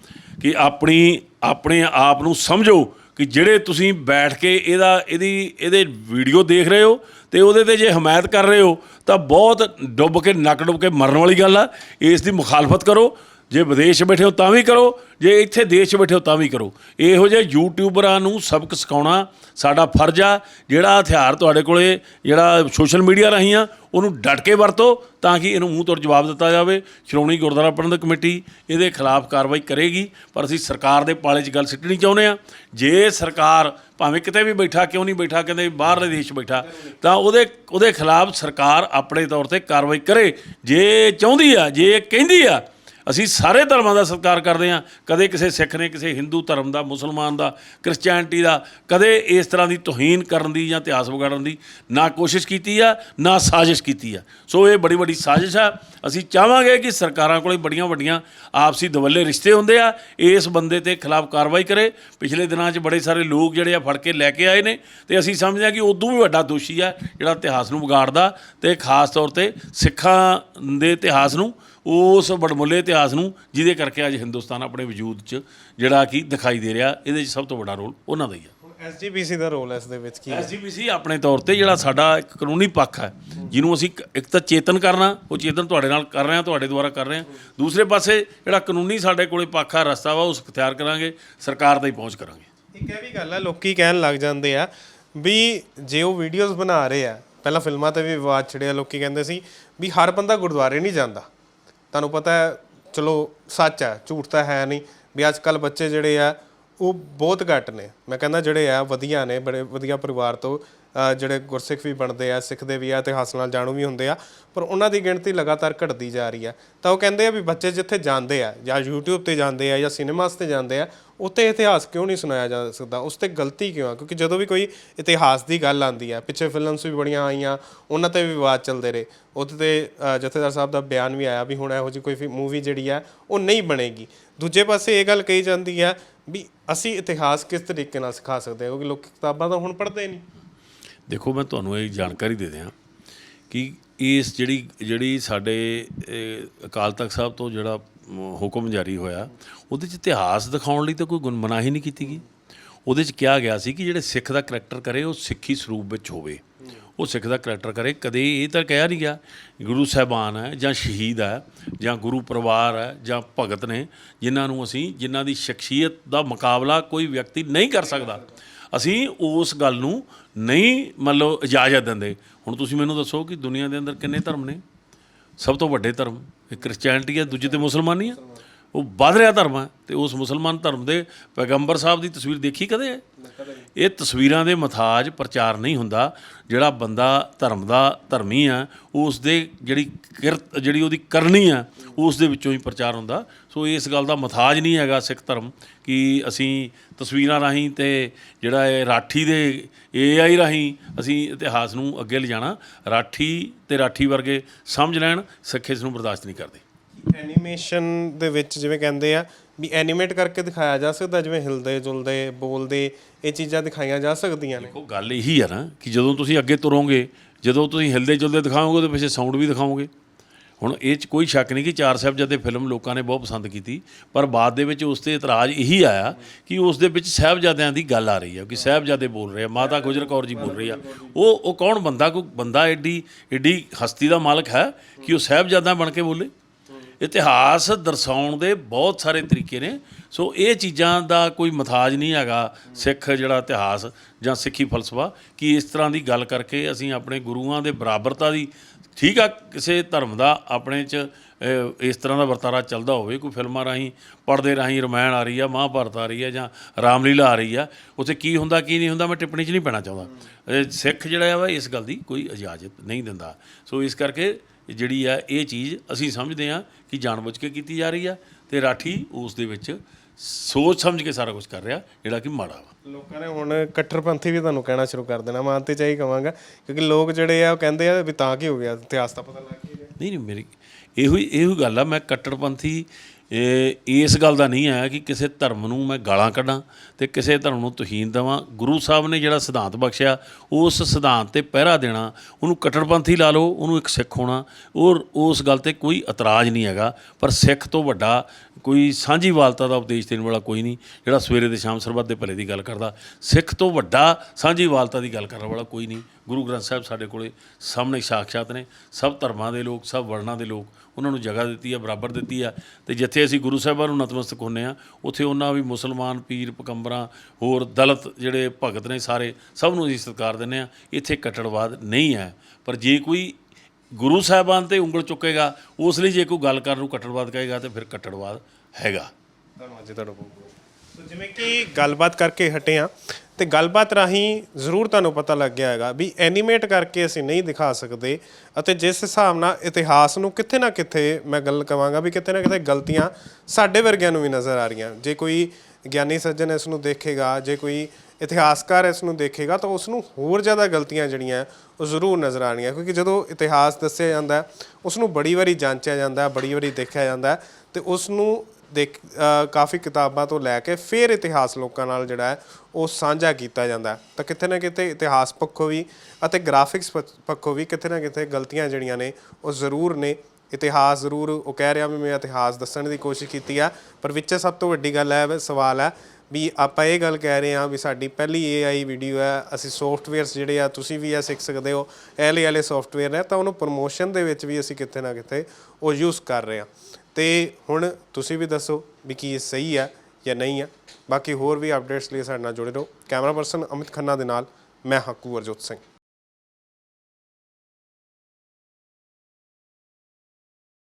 ਕਿ ਆਪਣੀ, ਆਪਣੇ ਆਪ ਨੂੰ ਸਮਝੋ ਕਿ ਜਿਹੜੇ ਤੁਸੀਂ ਬੈਠ ਕੇ ਇਹਦਾ, ਇਹਦੀ, ਇਹਦੇ ਵੀਡੀਓ ਦੇਖ ਰਹੇ ਹੋ ਤੇ ਉਹਦੇ ਤੇ ਜੇ ਹਮਾਇਤ ਕਰ ਰਹੇ ਹੋ, ਤਾਂ ਬਹੁਤ ਡੁੱਬ ਕੇ, ਨੱਕ ਡੁੱਬ ਕੇ ਮਰਨ ਵਾਲੀ ਗੱਲ ਆ। ਇਸ ਦੀ ਮੁਖਾਲਫਤ ਕਰੋ। ਜੇ ਵਿਦੇਸ਼ ਬੈਠੇ ਹੋ ਤਾਂ ਵੀ ਕਰੋ। ਜੇ ਇੱਥੇ ਦੇਸ਼ 'ਚ ਬੈਠੇ ਹੋ ਤਾਂ ਵੀ ਕਰੋ। ਇਹੋ ਜਿਹੇ ਯੂਟਿਊਬਰਾਂ ਨੂੰ ਸਬਕ ਸਿਖਾਉਣਾ ਸਾਡਾ ਫਰਜ਼ ਆ। ਜਿਹੜਾ ਹਥਿਆਰ ਤੁਹਾਡੇ ਕੋਲੇ, ਜਿਹੜਾ ਸੋਸ਼ਲ ਮੀਡੀਆ ਰਾਹੀਂ ਆ ਉਹਨੂੰ ਡਟ ਕੇ ਵਰਤੋ ਤਾਂ ਕਿ ਇਹਨੂੰ ਮੂੰਹ ਤੋੜ ਜਵਾਬ ਦਿੱਤਾ ਜਾਵੇ। ਸ਼੍ਰੋਮਣੀ ਗੁਰਦੁਆਰਾ ਪ੍ਰਬੰਧਕ ਕਮੇਟੀ ਇਹਦੇ ਖਿਲਾਫ ਕਾਰਵਾਈ ਕਰੇਗੀ, ਪਰ ਅਸੀਂ ਸਰਕਾਰ ਦੇ ਪਾਲੇ 'ਚ ਗੱਲ ਸਿੱਟਣੀ ਚਾਹੁੰਦੇ ਆ ਜੇ ਸਰਕਾਰ ਭਾਵੇਂ ਕਿਤੇ ਵੀ ਬੈਠਾ, ਕਿਉਂ ਨਹੀਂ ਬੈਠਾ ਕਹਿੰਦੇ ਬਾਹਰਲੇ ਦੇਸ਼ ਬੈਠਾ, ਤਾਂ ਉਹਦੇ ਉਹਦੇ ਖਿਲਾਫ ਸਰਕਾਰ ਆਪਣੇ ਤੌਰ ਤੇ ਕਾਰਵਾਈ ਕਰੇ। ਜੇ ਚਾਹੁੰਦੀ ਆ, ਜੇ ਕਹਿੰਦੀ ਆ ਅਸੀਂ ਸਾਰੇ ਧਰਮਾਂ ਦਾ ਸਤਿਕਾਰ ਕਰਦੇ ਹਾਂ। ਕਦੇ ਕਿਸੇ ਸਿੱਖ ਨੇ, ਕਿਸੇ ਹਿੰਦੂ ਧਰਮ ਦਾ, ਮੁਸਲਮਾਨ ਦਾ, ਕ੍ਰਿਸਚੀਅਨਟੀ ਦਾ, ਕਦੇ ਇਸ ਤਰ੍ਹਾਂ ਦੀ ਤੋਹੀਨ ਕਰਨ ਦੀ ਜਾਂ ਇਤਿਹਾਸ ਵਿਗਾੜਨ ਦੀ ਨਾ ਕੋਸ਼ਿਸ਼ ਕੀਤੀ ਆ, ਨਾ ਸਾਜ਼ਿਸ਼ ਕੀਤੀ ਆ। ਸੋ ਇਹ ਬੜੀ ਵੱਡੀ ਸਾਜ਼ਿਸ਼ ਆ। ਅਸੀਂ ਚਾਹਾਂਗੇ ਕਿ ਸਰਕਾਰਾਂ ਕੋਲੇ ਬੜੀਆਂ ਵੱਡੀਆਂ ਆਪਸੀ ਦਵੱਲੇ ਰਿਸ਼ਤੇ ਹੁੰਦੇ ਆ। ਇਸ ਬੰਦੇ ਤੇ ਖਿਲਾਫ ਕਾਰਵਾਈ ਕਰੇ। ਪਿਛਲੇ ਦਿਨਾਂ 'ਚ ਬੜੇ ਸਾਰੇ ਲੋਕ ਜਿਹੜੇ ਆ ਫੜ ਕੇ ਲੈ ਕੇ ਆਏ ਨੇ ਤੇ ਅਸੀਂ ਸਮਝਦੇ ਆ ਕਿ ਉਦੋਂ ਵੀ ਵੱਡਾ ਦੋਸ਼ੀ ਆ ਜਿਹੜਾ ਇਤਿਹਾਸ ਨੂੰ ਵਿਗਾੜਦਾ ਤੇ ਖਾਸ ਤੌਰ ਤੇ ਸਿੱਖਾਂ ਦੇ ਇਤਿਹਾਸ ਨੂੰ ਉਸ ਬੜਮੁੱਲੇ ਇਤਿਹਾਸ ਨੂੰ ਜਿਹਦੇ ਕਰਕੇ ਅੱਜ ਹਿੰਦੁਸਤਾਨ ਆਪਣੇ ਵਜੂਦ 'ਚ ਜਿਹੜਾ ਕਿ ਦਿਖਾਈ ਦੇ ਰਿਹਾ ਇਹਦੇ 'ਚ ਸਭ ਤੋਂ ਵੱਡਾ ਰੋਲ ਉਹਨਾਂ ਦਾ ਹੀ ਆ। ਹੁਣ ਐਸਜੀਪੀਸੀ ਦਾ ਰੋਲ ਇਸ ਦੇ ਵਿੱਚ ਕੀ ਹੈ? ਐਸਜੀਪੀਸੀ ਆਪਣੇ ਤੌਰ ਤੇ ਜਿਹੜਾ ਸਾਡਾ ਇੱਕ ਕਾਨੂੰਨੀ ਪੱਖ ਹੈ ਜਿਹਨੂੰ ਅਸੀਂ ਇੱਕ- ਤਾਂ ਚੇਤਨ ਕਰਨਾ ਉਹ ਚੇਤਨ ਤੁਹਾਡੇ ਨਾਲ ਕਰ ਰਹੇ ਹਾਂ ਤੁਹਾਡੇ ਦੁਆਰਾ ਕਰ ਰਹੇ ਹਾਂ। ਦੂਸਰੇ ਪਾਸੇ ਜਿਹੜਾ ਕਾਨੂੰਨੀ ਸਾਡੇ ਕੋਲੇ ਪੱਖ ਆ ਰਸਤਾ ਵਾ ਉਸ ਇਖਤਿਆਰ ਕਰਾਂਗੇ ਸਰਕਾਰ ਹੀ ਪਹੁੰਚ ਕਰਾਂਗੇ। ਇੱਕ ਇਹ ਵੀ ਗੱਲ ਹੈ ਲੋਕੀ ਕਹਿਣ ਲੱਗ ਜਾਂਦੇ ਆ ਵੀ ਜੇ ਉਹ ਵੀਡੀਓਜ਼ ਬਣਾ ਰਹੇ ਆ ਪਹਿਲਾਂ ਫਿਲਮਾਂ ਤੇ ਵੀ ਵਿਵਾਦ ਛਿੜਿਆ ਲੋਕੀ ਕਹਿੰਦੇ ਸੀ ਵੀ ਹਰ ਬੰਦਾ ਗੁਰਦੁਆਰੇ ਨਹੀਂ ਜਾਂਦਾ। ਤੁਹਾਨੂੰ ਪਤਾ ਹੈ, ਚਲੋ, ਸੱਚ ਹੈ, ਝੂਠ ਤਾਂ ਹੈ ਨਹੀਂ, ਵੀ ਅੱਜ ਕੱਲ ਬੱਚੇ ਜਿਹੜੇ ਆ, ਉਹ ਬਹੁਤ ਘੱਟ ਨੇ। ਮੈਂ ਕਹਿੰਦਾ ਜਿਹੜੇ ਆ, ਵਧੀਆ ਨੇ, ਬੜੇ ਵਧੀਆ ਪਰਿਵਾਰ ਤੋਂ ਜਿਹੜੇ ਗੁਰਸਿੱਖ ਵੀ ਬਣਦੇ ਆ ਸਿੱਖਦੇ ਵੀ ਆ ਇਤਿਹਾਸ ਨਾਲ ਜਾਣੂ ਵੀ ਹੁੰਦੇ ਆ, ਪਰ ਉਹਨਾਂ ਦੀ ਗਿਣਤੀ ਲਗਾਤਾਰ ਘਟਦੀ ਜਾ ਰਹੀ ਆ। ਤਾਂ ਉਹ ਕਹਿੰਦੇ ਆ ਵੀ ਬੱਚੇ ਜਿੱਥੇ ਜਾਂਦੇ ਆ, ਜਾਂ YouTube ਤੇ ਜਾਂਦੇ ਆ, ਜਾਂ ਸਿਨੇਮਾਸ ਤੇ ਜਾਂਦੇ ਆ, ਉੱਥੇ ਇਤਿਹਾਸ ਕਿਉਂ ਨਹੀਂ ਸੁਣਾਇਆ ਜਾ ਸਕਦਾ? ਉਸ ਤੇ ਗਲਤੀ ਕਿਉਂ ਆ? ਕਿਉਂਕਿ ਜਦੋਂ ਵੀ ਕੋਈ ਇਤਿਹਾਸ ਦੀ ਗੱਲ ਆਉਂਦੀ ਆ, ਪਿੱਛੇ ਫਿਲਮਸ ਵੀ ਬੜੀਆਂ ਆਈਆਂ, ਉਹਨਾਂ ਤੇ ਵੀ ਵਿਵਾਦ ਚੱਲਦੇ ਰਹੇ। ਉਹਦੇ ਤੇ ਜਥੇਦਾਰ ਸਾਹਿਬ ਦਾ ਬਿਆਨ ਵੀ ਆਇਆ ਵੀ ਹੁਣ ਇਹੋ ਜਿਹੀ ਕੋਈ ਮੂਵੀ ਜਿਹੜੀ ਆ, ਉਹ ਨਹੀਂ ਬਣੇਗੀ। ਦੂਜੇ ਪਾਸੇ ਇਹ ਗੱਲ ਕਹੀ ਜਾਂਦੀ ਆ ਵੀ ਅਸੀਂ ਇਤਿਹਾਸ ਕਿਸ ਤਰੀਕੇ ਨਾਲ ਸਿਖਾ ਸਕਦੇ ਹਾਂ ਕਿਉਂਕਿ ਲੋਕ ਕਿਤਾਬਾਂ ਤਾਂ ਹੁਣ ਪੜ੍ਹਦੇ ਨਹੀਂ। ਦੇਖੋ, ਮੈਂ ਤੁਹਾਨੂੰ ਇਹ ਜਾਣਕਾਰੀ ਦੇ ਦਿਆਂ ਕਿ ਇਸ ਜਿਹੜੀ ਜਿਹੜੀ ਸਾਡੇ ਅਕਾਲ ਤਖਤ ਸਾਹਿਬ ਤੋਂ ਜਿਹੜਾ ਹੁਕਮ ਜਾਰੀ ਹੋਇਆ, ਉਹਦੇ 'ਚ ਇਤਿਹਾਸ ਦਿਖਾਉਣ ਲਈ ਤਾਂ ਕੋਈ ਗੁਣਮਨਾਹੀ ਨਹੀਂ ਕੀਤੀ ਗਈ। ਉਹਦੇ 'ਚ ਕਿਹਾ ਗਿਆ ਸੀ ਕਿ ਜਿਹੜੇ ਸਿੱਖ ਦਾ ਕਰੈਕਟਰ ਕਰੇ, ਉਹ ਸਿੱਖੀ ਸਰੂਪ ਵਿੱਚ ਹੋਵੇ। ਉਹ ਸਿੱਖ ਦਾ ਕਰੈਕਟਰ ਕਰੇ। ਕਦੇ ਇਹ ਤਾਂ ਕਿਹਾ ਨਹੀਂ ਗਿਆ, ਗੁਰੂ ਸਾਹਿਬਾਨ ਹੈ, ਜਾਂ ਸ਼ਹੀਦ ਹੈ, ਜਾਂ ਗੁਰੂ ਪਰਿਵਾਰ ਹੈ, ਜਾਂ ਭਗਤ ਨੇ, ਜਿਨ੍ਹਾਂ ਨੂੰ ਅਸੀਂ, ਜਿਨ੍ਹਾਂ ਦੀ ਸ਼ਖਸੀਅਤ ਦਾ ਮੁਕਾਬਲਾ ਕੋਈ ਵਿਅਕਤੀ ਨਹੀਂ ਕਰ ਸਕਦਾ। ਅਸੀਂ ਉਸ ਗੱਲ ਨੂੰ ਨਹੀਂ ਮਤਲਬ ਇਜਾਜ਼ਤ ਦਿੰਦੇ। ਹੁਣ ਤੁਸੀਂ ਮੈਨੂੰ ਦੱਸੋ ਕਿ ਦੁਨੀਆ ਦੇ ਅੰਦਰ ਕਿੰਨੇ ਧਰਮ ਨੇ? ਸਭ ਤੋਂ ਵੱਡੇ ਧਰਮ ਇੱਕ ਕ੍ਰਿਸਚੀਅਨਟੀ ਹੈ, ਦੂਜੇ ਤੇ ਮੁਸਲਮਾਨੀ ਹੈ। ਉਹ ਵੱਧ ਰਿਹਾ ਧਰਮ ਹੈ ਤੇ ਉਸ ਮੁਸਲਮਾਨ ਧਰਮ ਦੇ ਪੈਗੰਬਰ ਸਾਹਿਬ ਦੀ ਤਸਵੀਰ ਦੇਖੀ ਕਦੇ ਹੈ? ਇਹ ਤਸਵੀਰਾਂ ਦੇ ਮਥਾਜ ਪ੍ਰਚਾਰ ਨਹੀਂ ਹੁੰਦਾ। ਜਿਹੜਾ ਬੰਦਾ ਧਰਮ ਦਾ ਧਰਮੀ ਆ ਉਸ ਦੇ ਜਿਹੜੀ ਕਿਰਤ, ਜਿਹੜੀ ਉਹਦੀ ਕਰਨੀ ਆ ਉਸ ਦੇ ਵਿੱਚੋਂ ਹੀ ਪ੍ਰਚਾਰ ਹੁੰਦਾ। ਸੋ ਇਸ ਗੱਲ ਦਾ ਮਥਾਜ ਨਹੀਂ ਹੈਗਾ ਸਿੱਖ ਧਰਮ ਕਿ ਅਸੀਂ ਤਸਵੀਰਾਂ ਰਾਹੀਂ ਤੇ ਜਿਹੜਾ ਇਹ ਰਾਠੀ ਦੇ ਏਆਈ ਰਾਹੀਂ ਅਸੀਂ ਇਤਿਹਾਸ ਨੂੰ ਅੱਗੇ ਲਿਜਾਣਾ। ਰਾਠੀ ਤੇ ਰਾਠੀ ਵਰਗੇ ਸਮਝ ਲੈਣ ਸਿੱਖ ਇਸ ਨੂੰ ਬਰਦਾਸ਼ਤ ਨਹੀਂ ਕਰਦੇ। ਐਨੀਮੇਸ਼ਨ ਦੇ ਵਿੱਚ ਜਿਵੇਂ ਕਹਿੰਦੇ ਆ ਵੀ ਐਨੀਮੇਟ ਕਰਕੇ ਦਿਖਾਇਆ ਜਾ ਸਕਦਾ ਜਿਵੇਂ ਹਿਲਦੇ ਜੁਲਦੇ ਬੋਲਦੇ ਇਹ ਚੀਜ਼ਾਂ ਦਿਖਾਈਆਂ ਜਾ ਸਕਦੀਆਂ ਨੇ। ਉਹ ਗੱਲ ਇਹੀ ਆ ਨਾ ਕਿ ਜਦੋਂ ਤੁਸੀਂ ਅੱਗੇ ਤੁਰੋਗੇ ਜਦੋਂ ਤੁਸੀਂ ਹਿਲਦੇ ਜੁਲਦੇ ਦਿਖਾਓਗੇ ਉਹਦੇ ਪਿੱਛੇ ਸਾਊਂਡ ਵੀ ਦਿਖਾਓਗੇ। ਹੁਣ ਇਹ 'ਚ ਕੋਈ ਸ਼ੱਕ ਨਹੀਂ ਕਿ ਚਾਰ ਸਾਹਿਬਜ਼ਾਦੇ ਫਿਲਮ ਲੋਕਾਂ ਨੇ ਬਹੁਤ ਪਸੰਦ ਕੀਤੀ, ਪਰ ਬਾਅਦ ਦੇ ਵਿੱਚ ਉਸ ਤੇ ਇਤਰਾਜ਼ ਇਹੀ ਆਇਆ ਕਿ ਉਸ ਦੇ ਵਿੱਚ ਸਾਹਿਬਜ਼ਾਦਿਆਂ ਦੀ ਗੱਲ ਆ ਰਹੀ ਹੈ ਕਿ ਸਾਹਿਬਜ਼ਾਦੇ ਬੋਲ ਰਹੇ ਆ, ਮਾਤਾ ਗੁਜਰ ਕੌਰ ਜੀ ਬੋਲ ਰਹੀ ਆ। ਉਹ ਉਹ ਕੌਣ ਬੰਦਾ, ਕੋਈ ਬੰਦਾ ਐਡੀ ਐਡੀ ਹਸਤੀ ਦਾ ਮਾਲਕ ਹੈ ਕਿ ਉਹ ਸਾਹਿਬਜ਼ਾਦਾ ਬਣ ਕੇ ਬੋਲੇ? ਇਤਿਹਾਸ ਦਰਸਾਉਣ ਦੇ ਬਹੁਤ ਸਾਰੇ ਤਰੀਕੇ ਨੇ, ਸੋ ਇਹ ਚੀਜ਼ਾਂ ਦਾ ਕੋਈ ਮਥਾਜ ਨਹੀਂ ਹੈਗਾ ਸਿੱਖ ਜਿਹੜਾ ਇਤਿਹਾਸ ਜਾਂ ਸਿੱਖੀ ਫਲਸਫਾ, ਕਿ ਇਸ ਤਰ੍ਹਾਂ ਦੀ ਗੱਲ ਕਰਕੇ ਅਸੀਂ ਆਪਣੇ ਗੁਰੂਆਂ ਦੇ ਬਰਾਬਰਤਾ ਦੀ ਠੀਕ ਆ, ਕਿਸੇ ਧਰਮ ਦਾ ਆਪਣੇ 'ਚ ਇਸ ਤਰ੍ਹਾਂ ਦਾ ਵਰਤਾਰਾ ਚੱਲਦਾ ਹੋਵੇ, ਕੋਈ ਫਿਲਮਾਂ ਰਾਹੀਂ ਪਰਦੇ ਰਾਹੀਂ ਰਮਾਇਣ ਆ ਰਹੀ ਆ, ਮਹਾਭਾਰਤ ਆ ਰਹੀ ਆ ਜਾਂ ਰਾਮਲੀਲਾ ਆ ਰਹੀ ਆ, ਉੱਥੇ ਕੀ ਹੁੰਦਾ, ਕੀ ਨਹੀਂ ਹੁੰਦਾ, ਮੈਂ ਟਿੱਪਣੀ 'ਚ ਨਹੀਂ ਪੈਣਾ ਚਾਹੁੰਦਾ। ਸਿੱਖ ਜਿਹੜਾ ਵਾ, ਇਸ ਗੱਲ ਦੀ ਕੋਈ ਇਜਾਜ਼ਤ ਨਹੀਂ ਦਿੰਦਾ। ਸੋ ਇਸ ਕਰਕੇ ਜਿਹੜੀ ਆ, ਇਹ ਚੀਜ਼ ਅਸੀਂ ਸਮਝਦੇ ਆ ਕਿ ਜਾਣਬੁੱਝ ਕੇ ਕੀਤੀ ਜਾ ਰਹੀ ਆ, ਤੇ ਰਾਠੀ ਉਸ ਦੇ ਵਿੱਚ ਸੋਚ ਸਮਝ ਕੇ ਸਾਰਾ ਕੁਝ ਕਰ ਰਿਹਾ ਜਿਹੜਾ ਕਿ ਮਾੜਾ ਵਾ। ਲੋਕਾਂ ਨੇ ਹੁਣ ਕੱਟਰਪੰਥੀ ਵੀ ਤੁਹਾਨੂੰ ਕਹਿਣਾ ਸ਼ੁਰੂ ਕਰ ਦੇਣਾ ਮੈਂ ਅੰਤ 'ਚ ਇਹੀ ਕਹਾਂਗਾ ਕਿਉਂਕਿ ਲੋਕ ਜਿਹੜੇ ਆ ਉਹ ਕਹਿੰਦੇ ਆ ਵੀ ਤਾਂ ਕੀ ਹੋ ਗਿਆ ਇਤਿਹਾਸ ਤਾਂ ਪਤਾ ਲੱਗ ਹੀ ਗਿਆ। ਨਹੀਂ ਨਹੀਂ ਮੇਰੀ ਇਹੋ ਹੀ ਇਹੋ ਗੱਲ ਆ ਮੈਂ ਕੱਟੜਪੰਥੀ ਇਹ ਇਸ ਗੱਲ ਦਾ ਨਹੀਂ ਹੈ ਕਿ ਕਿਸੇ ਧਰਮ ਨੂੰ ਮੈਂ ਗਾਲਾਂ ਕੱਢਾਂ ਤੇ ਕਿਸੇ ਧਰਮ ਨੂੰ ਤੁਹੀਨ ਦੇਵਾਂ। ਗੁਰੂ ਸਾਹਿਬ ਨੇ ਜਿਹੜਾ ਸਿਧਾਂਤ ਬਖਸ਼ਿਆ, ਉਸ ਸਿਧਾਂਤ ਤੇ ਪਹਿਰਾ ਦੇਣਾ, ਉਹਨੂੰ ਕੱਟੜਪੰਥੀ ਲਾ ਲਓ, ਉਹਨੂੰ ਇੱਕ ਸਿੱਖ ਹੋਣਾ, ਔਰ ਉਸ ਗੱਲ ਤੇ ਕੋਈ ਇਤਰਾਜ਼ ਨਹੀਂ ਹੈਗਾ। ਪਰ ਸਿੱਖ ਤੋਂ ਵੱਡਾ ਕੋਈ ਸਾਂਝੀਵਾਲਤਾ ਦਾ ਉਪਦੇਸ਼ ਦੇਣ ਵਾਲਾ ਕੋਈ ਨਹੀਂ, ਜਿਹੜਾ ਸਵੇਰੇ ਤੇ ਸ਼ਾਮ ਸਰਬੱਤ ਦੇ ਭਲੇ ਦੀ ਗੱਲ ਕਰਦਾ। ਸਿੱਖ ਤੋਂ ਵੱਡਾ ਸਾਂਝੀਵਾਲਤਾ ਦੀ ਗੱਲ ਕਰਨ ਵਾਲਾ ਕੋਈ ਨਹੀਂ। ਗੁਰੂ ਗ੍ਰੰਥ ਸਾਹਿਬ ਸਾਡੇ ਕੋਲੇ ਸਾਹਮਣੇ ਸਾਖਸ਼ਾਤ ਨੇ। ਸਭ ਧਰਮਾਂ ਦੇ ਲੋਕ, ਸਭ ਵਰਨਾਂ ਦੇ ਲੋਕ ਉਹਨਾਂ ਨੂੰ ਜਗ੍ਹਾ ਦਿੱਤੀ ਆ, ਬਰਾਬਰ ਦਿੱਤੀ ਆ। ਤੇ ਜਿੱਥੇ ਅਸੀਂ ਗੁਰੂ ਸਾਹਿਬਾਂ ਨੂੰ ਨਤਮਸਤਕ ਹੁੰਨੇ ਆ, ਉੱਥੇ ਉਹਨਾਂ ਵੀ ਮੁਸਲਮਾਨ, ਪੀਰ ਪਕੰਬਰਾਂ ਹੋਰ ਦਲਿਤ ਜਿਹੜੇ ਭਗਤ ਨੇ ਸਾਰੇ, ਸਭ ਨੂੰ ਅਸੀਂ ਸਤਿਕਾਰ ਦਿੰਦੇ ਆ। ਇੱਥੇ ਕੱਟੜਵਾਦ ਨਹੀਂ ਹੈ। ਪਰ ਜੇ ਕੋਈ ਗੁਰੂ ਸਾਹਿਬਾਨ ਤੇ ਉਂਗਲ ਚੁੱਕੇਗਾ, ਉਸ ਲਈ ਜੇ ਕੋਈ ਗੱਲ ਕਰਨ ਨੂੰ ਕੱਟੜਵਾਦ ਕਹੇਗਾ, ਤੇ ਫਿਰ ਕੱਟੜਵਾਦ ਹੈਗਾ। ਧੰਨਵਾਦ ਜੀ ਤੁਹਾਡਾ ਬਹੁਤ ਬਹੁਤ। ਸੋ ਜਿਵੇਂ ਕਿ ਗੱਲਬਾਤ ਕਰਕੇ ਹਟੇ ਆ ਤੇ ਗੱਲਬਾਤ ਰਾਹੀਂ ਜ਼ਰੂਰ ਤੁਹਾਨੂੰ ਪਤਾ ਲੱਗ ਗਿਆ ਹੈਗਾ ਵੀ ਐਨੀਮੇਟ ਕਰਕੇ ਅਸੀਂ ਨਹੀਂ ਦਿਖਾ ਸਕਦੇ ਅਤੇ ਜਿਸ ਹਿਸਾਬ ਨਾਲ ਇਤਿਹਾਸ ਨੂੰ ਕਿੱਥੇ ਨਾ ਕਿੱਥੇ ਮੈਂ ਗੱਲ ਕਵਾਂਗਾ ਵੀ ਕਿਤੇ ਨਾ ਕਿਤੇ ਗਲਤੀਆਂ ਸਾਡੇ ਵਰਗਿਆਂ ਨੂੰ ਵੀ ਨਜ਼ਰ ਆ ਰਹੀਆਂ। ਜੇ ਕੋਈ ਗਿਆਨੀ ਸੱਜਣ ਇਸ ਨੂੰ ਦੇਖੇਗਾ ਜੇ ਕੋਈ ਇਤਿਹਾਸਕਾਰ ਇਸ ਨੂੰ ਦੇਖੇਗਾ ਤਾਂ ਉਸ ਨੂੰ ਹੋਰ ਜ਼ਿਆਦਾ ਗਲਤੀਆਂ ਜਿਹੜੀਆਂ ਉਹ ਜ਼ਰੂਰ ਨਜ਼ਰ ਆਣੀਆਂ ਕਿਉਂਕਿ ਜਦੋਂ ਇਤਿਹਾਸ ਦੱਸਿਆ ਜਾਂਦਾ ਹੈ, ਉਸ ਨੂੰ ਬੜੀ ਵਾਰੀ ਜਾਂਚਿਆ ਜਾਂਦਾ ਬੜੀ ਵਾਰੀ ਦੇਖਿਆ ਜਾਂਦਾ ਹੈ ਤੇ ਉਸ ਨੂੰ ਦੇਖ ਕਾਫੀ ਕਿਤਾਬਾਂ ਤੋਂ ਲੈ ਕੇ ਫਿਰ ਇਤਿਹਾਸ ਲੋਕਾਂ ਨਾਲ ਜਿਹੜਾ ਹੈ ਉਹ ਸਾਂਝਾ ਕੀਤਾ ਜਾਂਦਾ ਤਾਂ ਕਿਤੇ ਨਾ ਕਿਤੇ ਇਤਿਹਾਸ ਪੱਖੋਂ ਵੀ ਅਤੇ ਗ੍ਰਾਫਿਕਸ ਪੱਖੋਂ ਵੀ ਕਿਤੇ ਨਾ ਕਿਤੇ ਗਲਤੀਆਂ ਜਿਹੜੀਆਂ ਨੇ ਉਹ ਜ਼ਰੂਰ ਨੇ। ਇਤਿਹਾਸ ਜ਼ਰੂਰ ਉਹ ਕਹਿ ਰਿਹਾ ਵੀ ਮੈਂ ਇਤਿਹਾਸ ਦੱਸਣ ਦੀ ਕੋਸ਼ਿਸ਼ ਕੀਤੀ ਆ, ਪਰ ਵਿੱਚ ਸਭ ਤੋਂ ਵੱਡੀ ਗੱਲ ਹੈ, ਸਵਾਲ ਹੈ ਵੀ ਆਪਾਂ ਇਹ ਗੱਲ ਕਹਿ ਰਹੇ ਹਾਂ ਵੀ ਸਾਡੀ ਪਹਿਲੀ AI ਵੀਡੀਓ ਹੈ, ਅਸੀਂ ਸੌਫਟਵੇਅਰਸ ਜਿਹੜੇ ਆ ਤੁਸੀਂ ਵੀ ਆ ਸਿੱਖ ਸਕਦੇ ਹੋ ਐਲੇ ਐਲੇ ਸੌਫਟਵੇਅਰ ਨੇ ਤਾਂ ਉਹਨੂੰ ਪ੍ਰੋਮੋਸ਼ਨ ਦੇ ਵਿੱਚ ਵੀ ਅਸੀਂ ਕਿਤੇ ਨਾ ਕਿਤੇ ਉਹ ਯੂਜ਼ ਕਰ ਰਹੇ ਹਾਂ। ਤੇ ਹੁਣ ਤੁਸੀਂ ਵੀ ਦੱਸੋ ਵੀ ਕੀ ਇਹ ਸਹੀ ਆ ਜਾਂ ਨਹੀਂ ਹੈ ਬਾਕੀ ਹੋਰ ਵੀ ਅਪਡੇਟਸ ਲਈ ਸਾਡੇ ਨਾਲ ਜੁੜੇ ਰਹੋ। ਕੈਮਰਾ ਪਰਸਨ ਅਮਿਤ ਖੰਨਾ ਦੇ ਨਾਲ, ਮੈਂ ਹੱਕੂ ਅਰਜੋਤ ਸਿੰਘ।